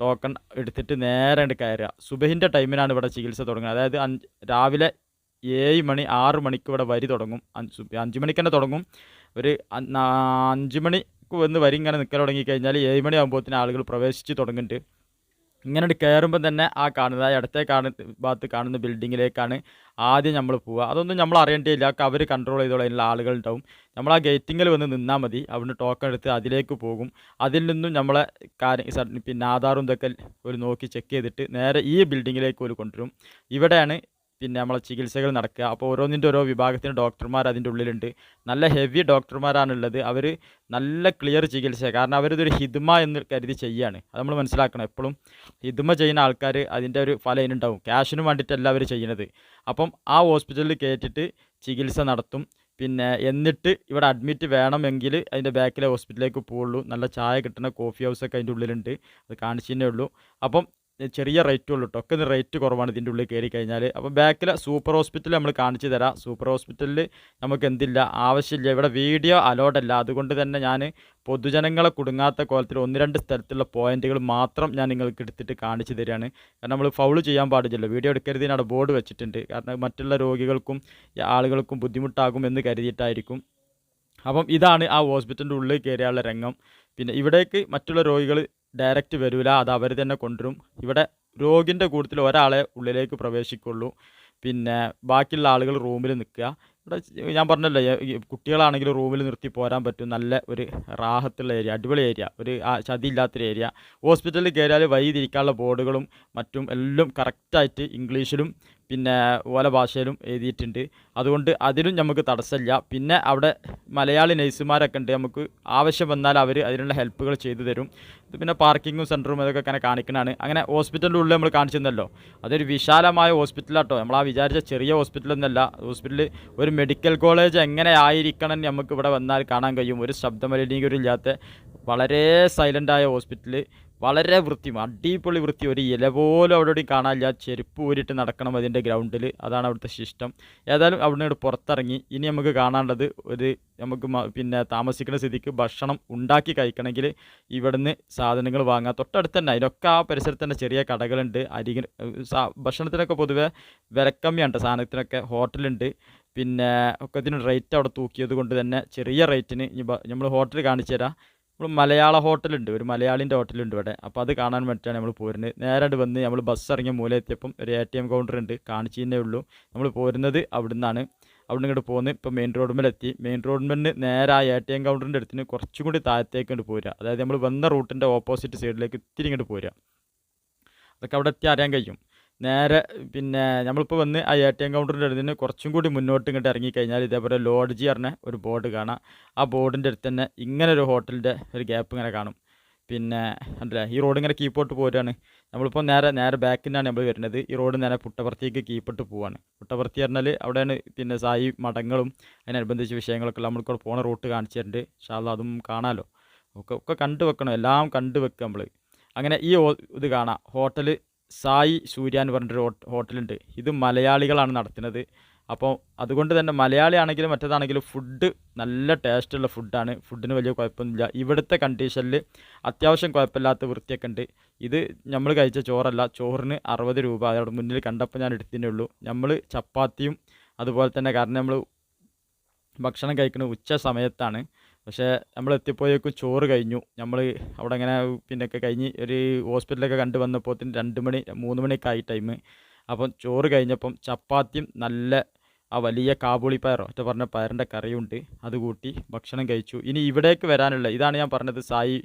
S1: ടോക്കൺ എടുത്തിട്ട് നേരെ കയറുക. സുബഹിന്റെ ടൈമിനാണ് ഇവിടെ ചികിത്സ തുടങ്ങുന്നത്. അതായത് രാവിലെ ഏഴ് മണി ആറ് മണിക്ക് ഇവിടെ വരി തുടങ്ങും. അഞ്ച് അഞ്ച് മണിക്ക് തന്നെ തുടങ്ങും. ഒരു അഞ്ച് മണിക്ക് വന്ന് വരി ഇങ്ങനെ നിൽക്കാൻ തുടങ്ങിക്കഴിഞ്ഞാൽ ഏഴ് മണി ആകുമ്പോഴത്തേന് ആളുകൾ പ്രവേശിച്ച് തുടങ്ങുന്നുണ്ട്. ഇങ്ങനെ കയറുമ്പോൾ തന്നെ ആ കാണുന്നത് ആ കാണുന്ന ഭാഗത്ത് കാണുന്ന ബിൽഡിങ്ങിലേക്കാണ് ആദ്യം നമ്മൾ പോവുക. അതൊന്നും നമ്മൾ അറിയേണ്ടിയില്ല അവർ കൺട്രോൾ ചെയ്തോളാം. അതിനുള്ള ആളുകളുണ്ടാവും നമ്മൾ ആ ഗേറ്റിങ്ങിൽ വന്ന് നിന്നാൽ മതി. അവിടുന്ന് ടോക്കൺ എടുത്ത് അതിലേക്ക് പോകും. അതിൽ നിന്നും നമ്മളെ കാര്യം പിന്നെ ആധാറും ഇതൊക്കെ ഒരു നോക്കി ചെക്ക് ചെയ്തിട്ട് നേരെ ഈ ബിൽഡിങ്ങിലേക്ക് ഒരു കൊണ്ടുവരും. ഇവിടെയാണ് പിന്നെ നമ്മളെ ചികിത്സകൾ നടക്കുക. അപ്പോൾ ഓരോന്നിന്റെ ഓരോ വിഭാഗത്തിന് ഡോക്ടർമാർ അതിന്റെ ഉള്ളിലുണ്ട്. നല്ല ഹെവി ഡോക്ടർമാരാണുള്ളത്. അവർ നല്ല ക്ലിയർ ചികിത്സ കാരണം അവരിതൊരു ഹിദ്മ എന്ന് കരുതി ചെയ്യാണ്. അത് നമ്മൾ മനസ്സിലാക്കണം. എപ്പോഴും ഹിദ്മ ചെയ്യുന്ന ആൾക്കാർ അതിന്റെ ഒരു ഫലം അതിനുണ്ടാവും. ക്യാഷിന് വേണ്ടിയിട്ടല്ല അവർ ചെയ്യുന്നത്. അപ്പം ആ ഹോസ്പിറ്റലിൽ കയറ്റിയിട്ട് ചികിത്സ നടത്തും. പിന്നെ എന്നിട്ട് ഇവിടെ അഡ്മിറ്റ് വേണമെങ്കിൽ അതിന്റെ ബാക്കിലെ ഹോസ്പിറ്റലിലേക്ക് പോവുള്ളൂ. നല്ല ചായ കിട്ടുന്ന കോഫി ഹൗസൊക്കെ അതിന്റെ ഉള്ളിലുണ്ട്. അത് കാണിച്ചു തന്നെ ഉള്ളൂ. അപ്പം ചെറിയ റേറ്റ് ഉള്ളൂ കേട്ടോ ഒക്കെ റേറ്റ് കുറവാണ് ഇതിന്റെ ഉള്ളിൽ കയറി കഴിഞ്ഞാൽ അപ്പോൾ ബാക്കിൽ സൂപ്പർ ഹോസ്പിറ്റൽ നമ്മൾ കാണിച്ചു തരാം. സൂപ്പർ ഹോസ്പിറ്റലിൽ നമുക്ക് എന്തില്ല ആവശ്യമില്ല. ഇവിടെ വീഡിയോ അലോഡ് അല്ല. അതുകൊണ്ട് തന്നെ ഞാൻ പൊതുജനങ്ങളെ കുടുങ്ങാത്ത കോലത്തിൽ ഒന്ന് രണ്ട് സ്ഥലത്തുള്ള പോയിന്റുകൾ മാത്രം ഞാൻ നിങ്ങൾക്ക് എടുത്തിട്ട് കാണിച്ചു തരികയാണ് കാരണം നമ്മൾ ഫൗൾ ചെയ്യാൻ പാടില്ലല്ലോ. വീഡിയോ എടുക്കരുതിനാണ് ബോർഡ് വെച്ചിട്ടുണ്ട്. കാരണം മറ്റുള്ള രോഗികൾക്കും ആളുകൾക്കും ബുദ്ധിമുട്ടാകും എന്ന് കരുതിയിട്ടായിരിക്കും. അപ്പം ഇതാണ് ആ ഹോസ്പിറ്റലിന്റെ ഉള്ളിൽ കയറിയുള്ള രംഗം. പിന്നെ ഇവിടേക്ക് മറ്റുള്ള രോഗികൾ ഡയറക്റ്റ് വരില്ല അത് അവർ തന്നെ കൊണ്ടുവരും. ഇവിടെ രോഗിന്റെ കൂട്ടത്തിൽ ഒരാളെ ഉള്ളിലേക്ക് പ്രവേശിക്കുള്ളൂ. പിന്നെ ബാക്കിയുള്ള ആളുകൾ റൂമിൽ നിൽക്കുക. ഇവിടെ ഞാൻ പറഞ്ഞല്ലോ കുട്ടികളാണെങ്കിൽ റൂമിൽ നിർത്തി പോരാൻ പറ്റും. നല്ല ഒരു റാഹത്തുള്ള ഏരിയ അടിപൊളി ഏരിയ ഒരു ചതിയില്ലാത്തൊരു ഏരിയ ഹോസ്പിറ്റലിൽ കയറിയാൽ വഴി തിരിക്കാനുള്ള ബോർഡുകളും മറ്റും എല്ലാം കറക്റ്റായിട്ട് ഇംഗ്ലീഷിലും പിന്നെ ഓല ഭാഷയിലും എഴുതിയിട്ടുണ്ട്. അതുകൊണ്ട് അതിലും നമുക്ക് തടസ്സമില്ല. പിന്നെ അവിടെ മലയാളി നഴ്സുമാരൊക്കെ ഉണ്ട്. നമുക്ക് ആവശ്യം വന്നാൽ അവർ അതിനുള്ള ഹെൽപ്പുകൾ ചെയ്തു തരും. പിന്നെ പാർക്കിങ്ങും സെന്ററും ഇതൊക്കെ അങ്ങനെ കാണിക്കുന്നതാണ് അങ്ങനെ ഹോസ്പിറ്റലിന്റെ ഉള്ളിൽ നമ്മൾ കാണിച്ചിരുന്നല്ലോ. അതൊരു വിശാലമായ ഹോസ്പിറ്റലാട്ടോ. നമ്മൾ ആ വിചാരിച്ച ചെറിയ ഹോസ്പിറ്റലൊന്നല്ല ഹോസ്പിറ്റലിൽ ഒരു മെഡിക്കൽ കോളേജ് എങ്ങനെ ആയിരിക്കണം നമുക്ക് ഇവിടെ വന്നാൽ കാണാൻ കഴിയും. ഒരു ശബ്ദമലിനീകരം ഇല്ലാത്ത വളരെ സൈലന്റായ ഹോസ്പിറ്റൽ വളരെ വൃത്തി അടിപൊളി വൃത്തി ഒരു ഇല പോലും അവിടെ എവിടെയും കാണാനില്ല. ചെരുപ്പ് ഊരിട്ട് നടക്കണം അതിന്റെ ഗ്രൗണ്ടിൽ അതാണ് അവിടുത്തെ ശിഷ്ടം. ഏതായാലും അവിടെ നിന്ന് പുറത്തിറങ്ങി. ഇനി നമുക്ക് കാണാനുള്ളത് ഒരു നമുക്ക് പിന്നെ താമസിക്കുന്ന സ്ഥിതിക്ക് ഭക്ഷണം ഉണ്ടാക്കി കഴിക്കണമെങ്കിൽ ഇവിടുന്ന് സാധനങ്ങൾ വാങ്ങാം. തൊട്ടടുത്ത് തന്നെ അതിനൊക്കെ ആ പരിസരത്ത് തന്നെ ചെറിയ കടകളുണ്ട്. അരികിൽ ഭക്ഷണത്തിനൊക്കെ പൊതുവേ വിലക്കമ്മിയാണ് ട്ടോ സാധനത്തിനൊക്കെ ഹോട്ടലുണ്ട്. പിന്നെ ഒക്കെ ഇതിന് റേറ്റ് അവിടെ തൂക്കിയത് കൊണ്ട് തന്നെ ചെറിയ റേറ്റിന് നമ്മൾ ഹോട്ടൽ കാണിച്ചു തരാം നമ്മൾ മലയാള ഹോട്ടലുണ്ട് ഒരു മലയാളിന്റെ ഹോട്ടലുണ്ട് ഇവിടെ. അപ്പോൾ അത് കാണാൻ വേണ്ടിയിട്ടാണ് നമ്മൾ പോരുന്നത്. നേരെ വന്ന് നമ്മൾ ബസ് ഇറങ്ങിയ മൂല എത്തിയപ്പം ഒരു എ ടി എം കൗണ്ടർ ഉണ്ട്. കാണിച്ചതേ ഉള്ളൂ. നമ്മൾ പോരുന്നത് അവിടെ നിന്നാണ് അവിടെ നിന്ന് ഇങ്ങോട്ട് പോകുന്നത് ഇപ്പോൾ മെയിൻ റോഡ് മേലെത്തി. മെയിൻ റോഡ് മേലിന് നേരെ ആ എ ടി എം കൗണ്ടറിന്റെ അടുത്തിന് കുറച്ചും കൂടി താഴത്തേക്ക് ഇങ്ങോട്ട് പോരുക. അതായത് നമ്മൾ വന്ന റൂട്ടിന്റെ ഓപ്പോസിറ്റ് സൈഡിലേക്ക് ഇത്തിരി ഇങ്ങോട്ട് പോരുക. അതൊക്കെ അവിടെ എത്തി അറിയാൻ കഴിയും. നേരെ പിന്നെ നമ്മളിപ്പോൾ വന്ന് ആ എ ടി എം കൗണ്ടറിന്റെ അടുത്ത് നിന്ന് കുറച്ചും കൂടി മുന്നോട്ട് ഇങ്ങോട്ട് ഇറങ്ങിക്കഴിഞ്ഞാൽ ഇതേപോലെ ലോഡ്ജി പറഞ്ഞ ഒരു ബോർഡ് കാണാം. ആ ബോർഡിന്റെ അടുത്ത് തന്നെ ഇങ്ങനെ ഒരു ഹോട്ടലിന്റെ ഒരു ഗ്യാപ്പ് ഇങ്ങനെ കാണും. പിന്നെ അല്ലേ ഈ റോഡ് ഇങ്ങനെ കീപ്പോട്ട് പോരുകയാണ് നമ്മളിപ്പോൾ നേരെ നേരെ ബാക്കിൽ നിന്നാണ് നമ്മൾ വരുന്നത്. ഈ റോഡ് നേരെ പുട്ടപർത്തിക്ക് കീപ്പിട്ട് പോവാണ്. പുട്ടപർത്തി പറഞ്ഞാൽ അവിടെയാണ് പിന്നെ സായി മഠങ്ങളും അതിനനുബന്ധിച്ച് വിഷയങ്ങളൊക്കെ നമ്മൾക്ക് നമ്മൾക്ക് പോണ റൂട്ട് കാണിച്ചിട്ടുണ്ട് തരുന്നുണ്ട് അത് അതും കാണാമല്ലോ ഒക്കെ ഒക്കെ കണ്ടു വെക്കണം. എല്ലാം കണ്ടു വെക്കുക നമ്മൾ അങ്ങനെ ഈ ഇത് കാണാം. ഹോട്ടൽ സായി സൂര്യ എന്ന് പറഞ്ഞിട്ടൊരു ഹോട്ട് ഹോട്ടലുണ്ട്. ഇത് മലയാളികളാണ് നടത്തുന്നത്. അപ്പോൾ അതുകൊണ്ട് തന്നെ മലയാളി ആണെങ്കിലും മറ്റേതാണെങ്കിലും ഫുഡ് നല്ല ടേസ്റ്റുള്ള ഫുഡാണ്. ഫുഡിന് വലിയ കുഴപ്പമൊന്നുമില്ല. ഇവിടുത്തെ കണ്ടീഷനിൽ അത്യാവശ്യം കുഴപ്പമില്ലാത്ത വൃത്തിയൊക്കെ ഉണ്ട്. ഇത് നമ്മൾ കഴിച്ച ചോറല്ല. ചോറിന് അറുപത് രൂപ. അവിടെ മുന്നിൽ കണ്ടപ്പോൾ ഞാൻ എടുത്തിനേ ഉള്ളൂ. നമ്മൾ ചപ്പാത്തിയും അതുപോലെ തന്നെ കാരണം നമ്മൾ ഭക്ഷണം കഴിക്കുന്ന ഉച്ച സമയത്താണ് പക്ഷേ നമ്മൾ എത്തിയപ്പോഴേക്കും ചോറ് കഴിഞ്ഞു. നമ്മൾ അവിടെ അങ്ങനെ പിന്നെ ഒക്കെ കഴിഞ്ഞ് ഒരു ഹോസ്പിറ്റലൊക്കെ കണ്ടു വന്നപ്പോൾ രണ്ട് മണി മൂന്ന് മണിയൊക്കെ ആയി ടൈം. അപ്പം ചോറ് കഴിഞ്ഞപ്പം ചപ്പാത്തിയും നല്ല ആ വലിയ കാബൂളി പയറോ ഒറ്റ പറഞ്ഞ പയറിന്റെ കറിയുണ്ട്. അത് കൂട്ടി ഭക്ഷണം കഴിച്ചു. ഇനി ഇവിടേക്ക് വരാനുള്ള ഇതാണ് ഞാൻ പറഞ്ഞത് സായി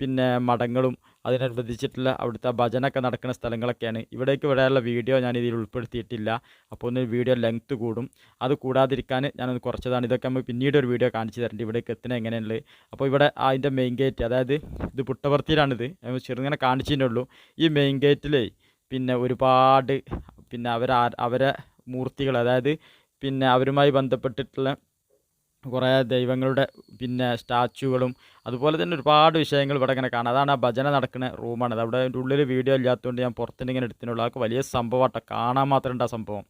S1: പിന്നെ മഠങ്ങളും അതിനനുബന്ധിച്ചിട്ടുള്ള അവിടുത്തെ ഭജനൊക്കെ നടക്കുന്ന സ്ഥലങ്ങളൊക്കെയാണ്. ഇവിടേക്ക് വരാനുള്ള വീഡിയോ ഞാൻ ഇതിൽ ഉൾപ്പെടുത്തിയിട്ടില്ല. അപ്പോൾ ഒന്ന് വീഡിയോ ലെങ്ത്ത് കൂടും. അത് കൂടാതിരിക്കാൻ ഞാനൊന്ന് കുറച്ചതാണ്. ഇതൊക്കെ നമുക്ക് പിന്നീട് ഒരു വീഡിയോ കാണിച്ചു തരേണ്ടി ഇവിടേക്ക് എത്തുന്ന എങ്ങനെയുള്ളത്. അപ്പോൾ ഇവിടെ അതിന്റെ മെയിൻ ഗേറ്റ് അതായത് ഇത് പുട്ടപർത്തിയിലാണിത് ഞാൻ ചെറുങ്ങനെ കാണിച്ചിട്ടുള്ളൂ ഈ മെയിൻ ഗേറ്റിൽ പിന്നെ ഒരുപാട് പിന്നെ അവർ അവരെ മൂർത്തികൾ അതായത് പിന്നെ അവരുമായി ബന്ധപ്പെട്ടിട്ടുള്ള കുറേ ദൈവങ്ങളുടെ പിന്നെ സ്റ്റാച്ചുകളും അതുപോലെ തന്നെ ഒരുപാട് വിഷയങ്ങൾ ഇവിടെ ഇങ്ങനെ കാണാം. അതാണ് ആ ഭജന നടക്കുന്ന റൂമാണ്. അവിടെ അതിന്റെ ഉള്ളിൽ വീഡിയോ ഇല്ലാത്തതുകൊണ്ട് ഞാൻ പുറത്തുനിന്ന് ഇങ്ങനെ എടുത്തിട്ടുള്ളൂ. അതൊക്കെ വലിയ സംഭവമാട്ടോ. കാണാൻ മാത്രം ഉണ്ട് ആ സംഭവം.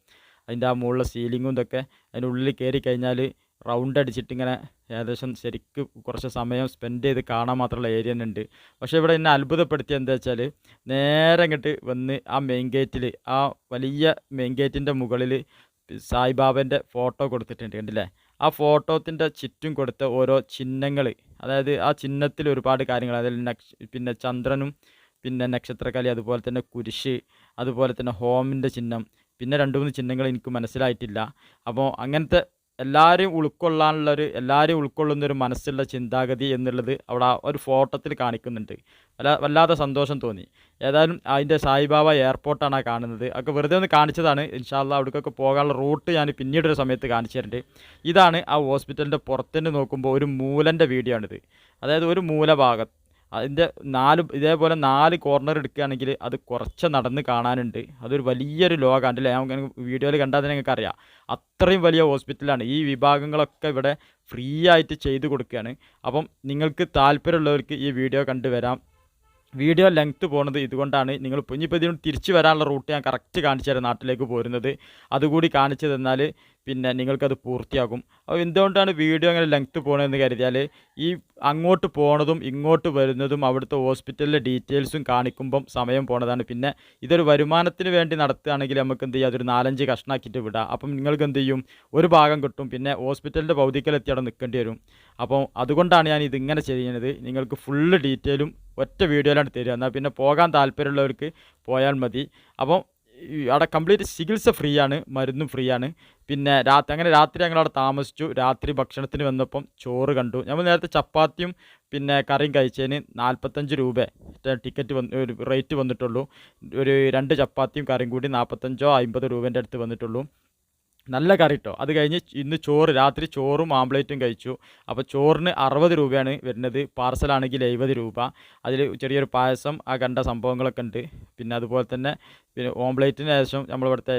S1: അതിന്റെ ആ മുകളിലെ സീലിങ്ങും ഇതൊക്കെ അതിന്റെ ഉള്ളിൽ കയറി കഴിഞ്ഞാൽ റൗണ്ട് അടിച്ചിട്ട് ഇങ്ങനെ ഏകദേശം ശരിക്ക് കുറച്ച് സമയം സ്പെൻഡ് ചെയ്ത് കാണാൻ മാത്രമുള്ള ഏരിയ തന്നെ ഉണ്ട്. പക്ഷേ ഇവിടെ എന്നെ അത്ഭുതപ്പെടുത്തിയ എന്താ വെച്ചാൽ നേരെ ഇങ്ങോട്ട് വന്ന് ആ മെയിൻ ഗേറ്റിൽ ആ വലിയ മെയിൻ ഗേറ്റിന്റെ മുകളിൽ സായിബാബന്റെ ഫോട്ടോ കൊടുത്തിട്ടുണ്ട്. കണ്ടില്ലേ? ആ ഫോട്ടോത്തിന്റെ ചുറ്റും കൊടുത്ത ഓരോ ചിഹ്നങ്ങൾ അതായത് ആ ചിഹ്നത്തിൽ ഒരുപാട് കാര്യങ്ങൾ അതിൽ നക്ഷ പിന്നെ ചന്ദ്രനും പിന്നെ നക്ഷത്രക്കലി അതുപോലെ തന്നെ കുരിശ് അതുപോലെ തന്നെ ഹോമിന്റെ ചിഹ്നം. പിന്നെ രണ്ട് മൂന്ന് ചിഹ്നങ്ങൾ എനിക്ക് മനസ്സിലായിട്ടില്ല. അപ്പോൾ അങ്ങനത്തെ എല്ലാവരെയും ഉൾക്കൊള്ളാനുള്ളൊരു ഉൾക്കൊള്ളുന്ന ഒരു മനസ്സുള്ള ചിന്താഗതി എന്നുള്ളത് അവിടെ ഒരു ഫോട്ടോത്തിൽ കാണിക്കുന്നുണ്ട്. വല്ല വല്ലാതെ സന്തോഷം തോന്നി. ഏതായാലും അതിന്റെ സായിബാബ എയർപോർട്ടാണ് കാണുന്നത്. ഒക്കെ വെറുതെ ഒന്ന് കാണിച്ചതാണ്. ഇൻഷാല്ല അവിടേക്കൊക്കെ പോകാനുള്ള റൂട്ട് ഞാൻ പിന്നീടൊരു സമയത്ത് കാണിച്ചു തരുന്നുണ്ട് ഇതാണ് ആ ഹോസ്പിറ്റലിന്റെ പുറത്തുനിന്ന് നോക്കുമ്പോൾ ഒരു മൂലന്റെ വീഡിയോ ആണിത്. അതായത് ഒരു മൂലഭാഗം അതിന്റെ നാല് ഇതേപോലെ നാല് കോർണർ എടുക്കുകയാണെങ്കിൽ അത് കുറച്ച് നടന്ന് കാണാനുണ്ട്. അതൊരു വലിയൊരു ലോകമാണ് അല്ലേ? ഞാൻ വീഡിയോയിൽ കണ്ടാൽ തന്നെ നിങ്ങൾക്ക് അറിയാം. അത്രയും വലിയ ഹോസ്പിറ്റലാണ് ഈ വിഭാഗങ്ങളൊക്കെ ഇവിടെ ഫ്രീ ആയിട്ട് ചെയ്തു കൊടുക്കുകയാണ്. അപ്പം നിങ്ങൾക്ക് താല്പര്യമുള്ളവർക്ക് ഈ വീഡിയോ കണ്ടു വരാം വീഡിയോ ലെങ്ത്ത് പോകുന്നത് ഇതുകൊണ്ടാണ്. നിങ്ങൾ പുഞ്ഞിപ്പതിനും തിരിച്ചു വരാനുള്ള റൂട്ട് ഞാൻ കറക്റ്റ് കാണിച്ചു തരാം നാട്ടിലേക്ക് പോരുന്നത്. അതുകൂടി കാണിച്ചു തന്നാൽ പിന്നെ നിങ്ങൾക്കത് പൂർത്തിയാകും. അപ്പോൾ എന്തുകൊണ്ടാണ് വീഡിയോ അങ്ങനെ ലെങ്ത്ത് പോകണമെന്ന് കരുതിയാൽ ഈ അങ്ങോട്ട് പോണതും ഇങ്ങോട്ട് വരുന്നതും അവിടുത്തെ ഹോസ്പിറ്റലിലെ ഡീറ്റെയിൽസും കാണിക്കുമ്പം സമയം പോണതാണ്. പിന്നെ ഇതൊരു വരുമാനത്തിന് വേണ്ടി നടത്തുകയാണെങ്കിൽ നമുക്ക് എന്ത് ചെയ്യാം? അതൊരു നാലഞ്ച് കഷ്ണാക്കിയിട്ട് വിടാം. അപ്പം നിങ്ങൾക്ക് എന്ത് ചെയ്യും? ഒരു ഭാഗം കിട്ടും. പിന്നെ ഹോസ്പിറ്റലിന്റെ ഭൗതികലെത്തി അവിടെ നിൽക്കേണ്ടി വരും. അപ്പോൾ അതുകൊണ്ടാണ് ഞാൻ ഇതിങ്ങനെ ചെയ്യുന്നത്. നിങ്ങൾക്ക് ഫുള്ള് ഡീറ്റെയിലും ഒറ്റ വീഡിയോയിലാണ് തരിക. എന്നാൽ പിന്നെ പോകാൻ താല്പര്യമുള്ളവർക്ക് പോയാൽ മതി. അപ്പം അവിടെ കംപ്ലീറ്റ് ചികിത്സ ഫ്രീ ആണ് മരുന്നും ഫ്രീ ആണ്. പിന്നെ രാത്രി അങ്ങനെ രാത്രി ഞങ്ങൾ അവിടെ താമസിച്ചു. രാത്രി ഭക്ഷണത്തിന് വന്നപ്പം ചോറ് കണ്ടു. നമ്മൾ നേരത്തെ ചപ്പാത്തിയും പിന്നെ കറിയും കഴിച്ചതിന് നാൽപ്പത്തഞ്ച് രൂപ ടിക്കറ്റ് വന്ന് ഒരു റേറ്റ് വന്നിട്ടുള്ളൂ. ഒരു രണ്ട് ചപ്പാത്തിയും കറിയും കൂടി നാൽപ്പത്തഞ്ചോ അമ്പത് രൂപേന്റെ അടുത്ത് വന്നിട്ടുള്ളൂ. നല്ല കറി കേട്ടോ അത് കഴിഞ്ഞ് ഇന്ന് ചോറ് രാത്രി ചോറും ആംപ്ലേറ്റും കഴിച്ചു. അപ്പോൾ ചോറിന് അറുപത് രൂപയാണ് വരുന്നത്. പാർസലാണെങ്കിൽ എഴുപത് രൂപ. അതിൽ ചെറിയൊരു പായസം ആ കണ്ട സംഭവങ്ങളൊക്കെ ഉണ്ട്. പിന്നെ അതുപോലെ തന്നെ പിന്നെ ഓംപ്ലേറ്റിന് ഏകദേശം നമ്മളിവിടുത്തെ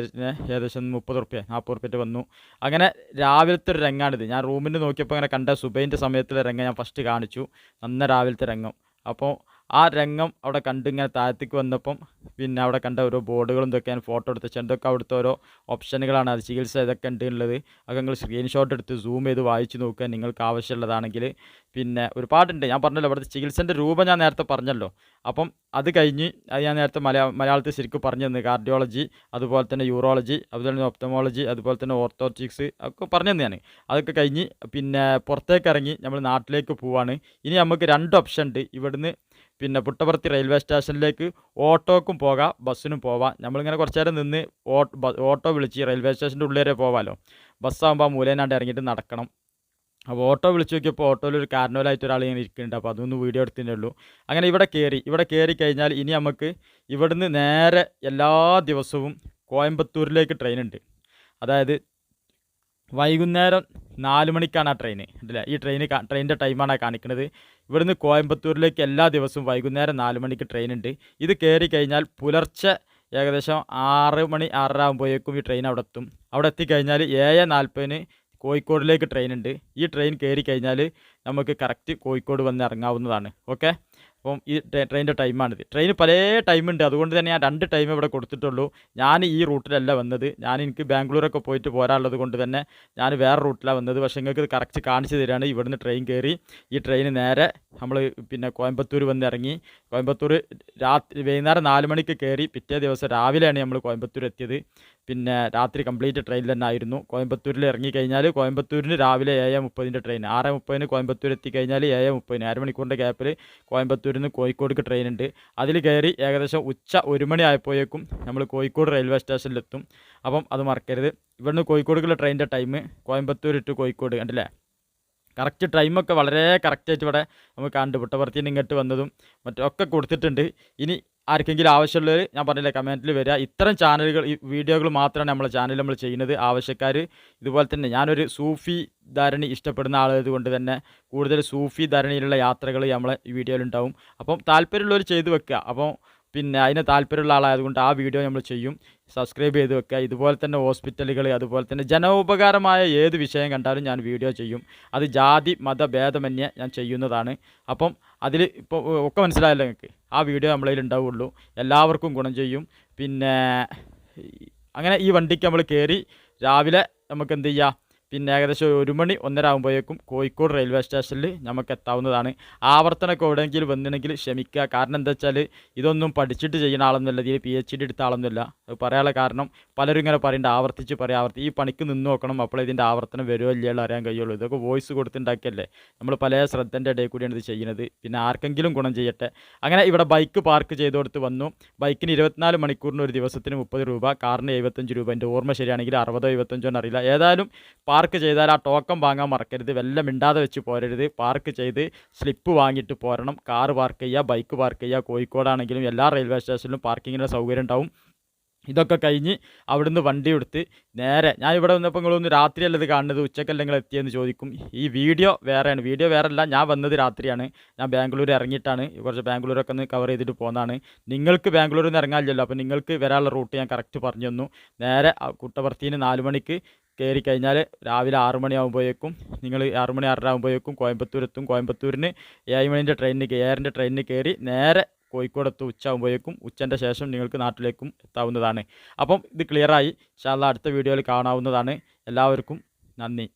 S1: ഏകദേശം മുപ്പത് റുപ്യ നാൽപ്പത് റുപ്യ വന്നു. അങ്ങനെ രാവിലത്തെ ഒരു രംഗാണിത്. ഞാൻ റൂമിൽ നോക്കിയപ്പോൾ അങ്ങനെ കണ്ട സുബൈന്റെ സമയത്തുള്ള രംഗം ഞാൻ ഫസ്റ്റ് കാണിച്ചു. നന്ന രാവിലത്തെ രംഗം. അപ്പോൾ ആ രംഗം അവിടെ കണ്ടിങ്ങനെ താഴത്തേക്ക് വന്നപ്പം പിന്നെ അവിടെ കണ്ട ഓരോ ബോർഡുകളും ഇതൊക്കെ ഞാൻ ഫോട്ടോ എടുത്ത് എന്തൊക്കെ അവിടുത്തെ ഓരോ ഓപ്ഷനുകളാണ്. അത് ചികിത്സ ഇതൊക്കെ ഉണ്ട് ഉള്ളത് അതൊക്കെ നിങ്ങൾ സ്ക്രീൻഷോട്ട് എടുത്ത് സൂം ചെയ്ത് വായിച്ച് നോക്കുക. നിങ്ങൾക്ക് ആവശ്യമുള്ളതാണെങ്കിൽ പിന്നെ ഒരുപാടുണ്ട്. ഞാൻ പറഞ്ഞല്ലോ അവിടുത്തെ ചികിത്സേന്റെ രൂപം ഞാൻ നേരത്തെ പറഞ്ഞല്ലോ. അപ്പം അത് കഴിഞ്ഞ് അത് ഞാൻ നേരത്തെ മലയാള മലയാളത്തിൽ ശരിക്കും പറഞ്ഞു തന്നു. കാർഡിയോളജി അതുപോലെ തന്നെ യൂറോളജി അതുപോലെ തന്നെ ഒപ്തമോളജി അതുപോലെ തന്നെ ഓർത്തോട്ടിക്സ് ഒക്കെ പറഞ്ഞു തന്നെ ഞാൻ. അതൊക്കെ കഴിഞ്ഞ് പിന്നെ പുറത്തേക്ക് ഇറങ്ങി നമ്മൾ നാട്ടിലേക്ക് പോവാണ്. ഇനി നമുക്ക് രണ്ട് ഓപ്ഷൻ ഉണ്ട്. ഇവിടുന്ന് പിന്നെ പുട്ടപർത്തി റെയിൽവേ സ്റ്റേഷനിലേക്ക് ഓട്ടോക്കും പോകാം ബസ്സിനും പോവാം. നമ്മളിങ്ങനെ കുറച്ച് നേരം നിന്ന് ഓട്ടോ വിളിച്ച് റെയിൽവേ സ്റ്റേഷന്റെ ഉള്ളിൽ വരെ പോവാമല്ലോ ബസ്സാകുമ്പോൾ മൂലേനാണ്ട് ഇറങ്ങിയിട്ട് നടക്കണം. അപ്പോൾ ഓട്ടോ വിളിച്ച് നോക്കിയപ്പോൾ ഓട്ടോയിൽ ഒരു കാരണവലായിട്ട് ഒരാൾ ഇങ്ങനെ ഇരിക്കുന്നുണ്ട്. അപ്പോൾ അതൊന്ന് വീഡിയോ എടുത്തതേ ഉള്ളൂ. അങ്ങനെ ഇവിടെ കയറി ഇവിടെ കയറി കഴിഞ്ഞാൽ ഇനി നമുക്ക് ഇവിടുന്ന് നേരെ എല്ലാ ദിവസവും കോയമ്പത്തൂരിലേക്ക് ട്രെയിൻ ഉണ്ട് അതായത് വൈകുന്നേരം നാല് മണിക്കാണ് ആ ട്രെയിൻ അല്ലേ ഈ ട്രെയിൻ ട്രെയിനിന്റെ ടൈമാണ് കാണിക്കുന്നത് ഇവിടുന്ന് കോയമ്പത്തൂരിലേക്ക് എല്ലാ ദിവസവും വൈകുന്നേരം നാല് മണിക്ക് ട്രെയിൻ ഉണ്ട്. ഇത് കയറി കഴിഞ്ഞാൽ പുലർച്ചെ ഏകദേശം ആറ് മണി ആറര ആകുമ്പോഴേക്കും ഈ ട്രെയിൻ അവിടെ എത്തും. അവിടെ എത്തിക്കഴിഞ്ഞാൽ ഏഴ് നാൽപ്പതിന് കോഴിക്കോടിലേക്ക് ട്രെയിൻ ഉണ്ട്. ഈ ട്രെയിൻ കയറി കഴിഞ്ഞാൽ നമുക്ക് കറക്റ്റ് കോഴിക്കോട് വന്ന് ഇറങ്ങാവുന്നതാണ്. ഓക്കെ അപ്പം ഈ ട്രെയിനിന്റെ ടൈമാണിത് ട്രെയിൻ പല ടൈമുണ്ട്. അതുകൊണ്ട് തന്നെ ഞാൻ രണ്ട് ടൈം ഇവിടെ കൊടുത്തിട്ടുള്ളൂ. ഞാൻ ഈ റൂട്ടിലല്ല വന്നത്. ഞാൻ എനിക്ക് ബാംഗ്ലൂരൊക്കെ പോയിട്ട് പോരാനുള്ളത് കൊണ്ട് തന്നെ ഞാൻ വേറെ റൂട്ടിലാണ് വന്നത്. പക്ഷേ നിങ്ങൾക്ക് കറക്റ്റ് കാണിച്ചു തരികയാണ് ഇവിടുന്ന് ട്രെയിൻ കയറി ഈ ട്രെയിൻ നേരെ നമ്മൾ പിന്നെ കോയമ്പത്തൂർ വന്ന് ഇറങ്ങി. കോയമ്പത്തൂർ രാത്രി വൈകുന്നേരം നാല് മണിക്ക് കയറി പിറ്റേ ദിവസം രാവിലെയാണ് നമ്മൾ കോയമ്പത്തൂർ എത്തിയത്. പിന്നെ രാത്രി കംപ്ലീറ്റ് ട്രെയിൻ തന്നെ ആയിരുന്നു. കോയമ്പത്തൂരിൽ ഇറങ്ങിക്കഴിഞ്ഞാൽ കോയമ്പത്തൂരിന് രാവിലെ ഏഴ് മുപ്പതിന്റെ ട്രെയിൻ ആറ് മുപ്പതിന് കോയമ്പത്തൂർ എത്തിക്കഴിഞ്ഞാൽ ഏഴ് മുപ്പതിന്. അരമണിക്കൂറിന്റെ ഗ്യാപ്പിൽ കോയമ്പത്തൂരിൽ നിന്ന് കോഴിക്കോടേക്ക് ട്രെയിൻ ഉണ്ട്. അതിൽ കയറി ഏകദേശം ഉച്ച ഒരു മണി ആയപ്പോഴേക്കും നമ്മൾ കോഴിക്കോട് റെയിൽവേ സ്റ്റേഷനിലെത്തും അപ്പം അത് മറക്കരുത്. ഇവിടുന്ന് കോഴിക്കോടേക്കുള്ള ട്രെയിനിന്റെ ടൈം കോയമ്പത്തൂർ ടു കോഴിക്കോട് കണ്ടില്ലേ? കറക്റ്റ് ടൈമൊക്കെ വളരെ കറക്റ്റായിട്ട് ഇവിടെ നമുക്ക് കണ്ട് പുട്ടപർത്തിന്റെ ഇങ്ങോട്ട് വന്നതും മറ്റൊക്കെ കൊടുത്തിട്ടുണ്ട്. ഇനി ആർക്കെങ്കിലും ആവശ്യമുള്ളവർ ഞാൻ പറഞ്ഞില്ല കമന്റിൽ വരിക. ഇത്തരം ചാനലുകൾ ഈ വീഡിയോകൾ മാത്രമാണ് നമ്മളെ ചാനൽ നമ്മൾ ചെയ്യുന്നത്. ആവശ്യക്കാർ ഇതുപോലെ തന്നെ ഞാനൊരു സൂഫി ധാരണി ഇഷ്ടപ്പെടുന്ന ആളായതുകൊണ്ട് തന്നെ കൂടുതൽ സൂഫി ധാരണയിലുള്ള യാത്രകൾ നമ്മളെ വീഡിയോയിലുണ്ടാവും അപ്പം താല്പര്യമുള്ളവർ ചെയ്തു വെക്കുക. അപ്പം പിന്നെ അതിന് താല്പര്യമുള്ള ആളായതുകൊണ്ട് ആ വീഡിയോ നമ്മൾ ചെയ്യും. സബ്സ്ക്രൈബ് ചെയ്ത് വെക്കുക. ഇതുപോലെ തന്നെ ഹോസ്പിറ്റലുകൾ അതുപോലെ തന്നെ ജനോപകാരമായ ഏത് വിഷയം കണ്ടാലും ഞാൻ വീഡിയോ ചെയ്യും. അത് ജാതി മത ഭേദമന്യേ ഞാൻ ചെയ്യുന്നതാണ്. അപ്പം അതിൽ ഇപ്പോൾ ഒക്കെ മനസ്സിലായല്ലോ നിങ്ങൾക്ക്? ആ വീഡിയോ നമ്മളതിൽ ഉണ്ടാവുള്ളൂ. എല്ലാവർക്കും ഗുണം ചെയ്യും. പിന്നെ അങ്ങനെ ഈ വണ്ടിക്ക് നമ്മൾ കയറി രാവിലെ നമുക്ക് എന്ത് ചെയ്യാം? പിന്നെ ഏകദേശം ഒരു മണി ഒന്നര ആകുമ്പോഴേക്കും കോഴിക്കോട് റെയിൽവേ സ്റ്റേഷനിൽ നമുക്ക് എത്താവുന്നതാണ്. ആവർത്തനമൊക്കെ എവിടെയെങ്കിലും വന്നിട്ടുണ്ടെങ്കിൽ ക്ഷമിക്കുക. കാരണം എന്താ വെച്ചാൽ ഇതൊന്നും പഠിച്ചിട്ട് ചെയ്യുന്ന ആളൊന്നുമല്ല ഇതിൽ പി എച്ച് ഡി എടുത്ത ആളൊന്നുമല്ല പറയാനുള്ള കാരണം പലരും ഇങ്ങനെ പറയുന്നുണ്ട് ആവർത്തിച്ച് പറയാം. ആവർത്തി ഈ പണിക്ക് നിന്ന് നോക്കണം. അപ്പോൾ ഇതിന്റെ ആവർത്തനം വരുമോ ഇല്ലയോ അറിയാൻ കഴിയുള്ളൂ. ഇതൊക്കെ വോയിസ് കൊടുത്തുണ്ടാക്കിയല്ലേ. നമ്മൾ പല ശ്രദ്ധന്റെ ഇടയിൽ കൂടിയാണ് ഇത് ചെയ്യുന്നത്. പിന്നെ ആർക്കെങ്കിലും ഗുണം ചെയ്യട്ടെ. അങ്ങനെ ഇവിടെ ബൈക്ക് പാർക്ക് ചെയ്ത് കൊടുത്ത് വന്നു. ബൈക്കിന് ഇരുപത്തിനാല് മണിക്കൂറിന് ഒരു ദിവസത്തിന് മുപ്പത് രൂപ കാറിന് എഴുപത്തഞ്ച് രൂപ. എന്റെ ഓർമ്മ ശരിയാണെങ്കിൽ അറുപതോ എഴുപത്തഞ്ചോ എന്നറിയില്ല ഏതായാലും പാർക്ക് ചെയ്താൽ ആ ടോക്കൺ വാങ്ങാൻ മറക്കരുത്. വെല്ലം മിണ്ടാതെ വെച്ച് പോരരുത്. പാർക്ക് ചെയ്ത് സ്ലിപ്പ് വാങ്ങിയിട്ട് പോരണം. കാർ പാർക്ക് ചെയ്യുക ബൈക്ക് പാർക്ക് ചെയ്യുക കോഴിക്കോടാണെങ്കിലും എല്ലാ റെയിൽവേ സ്റ്റേഷനിലും പാർക്കിങ്ങിന്റെ സൗകര്യം ഉണ്ടാവും. ഇതൊക്കെ കഴിഞ്ഞ് അവിടുന്ന് വണ്ടി എടുത്ത് നേരെ ഞാൻ ഇവിടെ വന്നപ്പോൾ നിങ്ങളൊന്ന് രാത്രിയല്ലത് കാണുന്നത്? ഉച്ചക്കല്ല നിങ്ങൾ എത്തിയെന്ന് ചോദിക്കും. ഈ വീഡിയോ വേറെയാണ്. വീഡിയോ വേറെ അല്ല ഞാൻ വന്നത് രാത്രിയാണ്. ഞാൻ ബാംഗ്ലൂർ ഇറങ്ങിയിട്ടാണ്. കുറച്ച് ബാംഗ്ലൂരൊക്കെ ഒന്ന് കവർ ചെയ്തിട്ട് പോകുന്നതാണ് നിങ്ങൾക്ക് ബാംഗ്ലൂരിൽ നിന്ന് ഇറങ്ങാനില്ലല്ലോ. അപ്പോൾ നിങ്ങൾക്ക് വരാനുള്ള റൂട്ട് ഞാൻ കറക്റ്റ് പറഞ്ഞു തന്നു. നേരെ കുട്ടപർത്തിന്ന് നാല് മണിക്ക് കയറി കഴിഞ്ഞാൽ രാവിലെ ആറ് മണിയാകുമ്പോഴേക്കും നിങ്ങൾ ആറ് മണി ആറരാകുമ്പോഴേക്കും കോയമ്പത്തൂർ എത്തും കോയമ്പത്തൂരിന് ഏഴ് മണിന്റെ ട്രെയിനിന് ഏഴരന്റെ ട്രെയിനിന് കയറി നേരെ കോഴിക്കോട് എത്തും ഉച്ചയാകുമ്പോഴേക്കും ഉച്ചന്റെ ശേഷം നിങ്ങൾക്ക് നാട്ടിലേക്കും എത്താവുന്നതാണ്. അപ്പം ഇത് ക്ലിയറായി ശാല അടുത്ത വീഡിയോയിൽ കാണാവുന്നതാണ്. എല്ലാവർക്കും നന്ദി.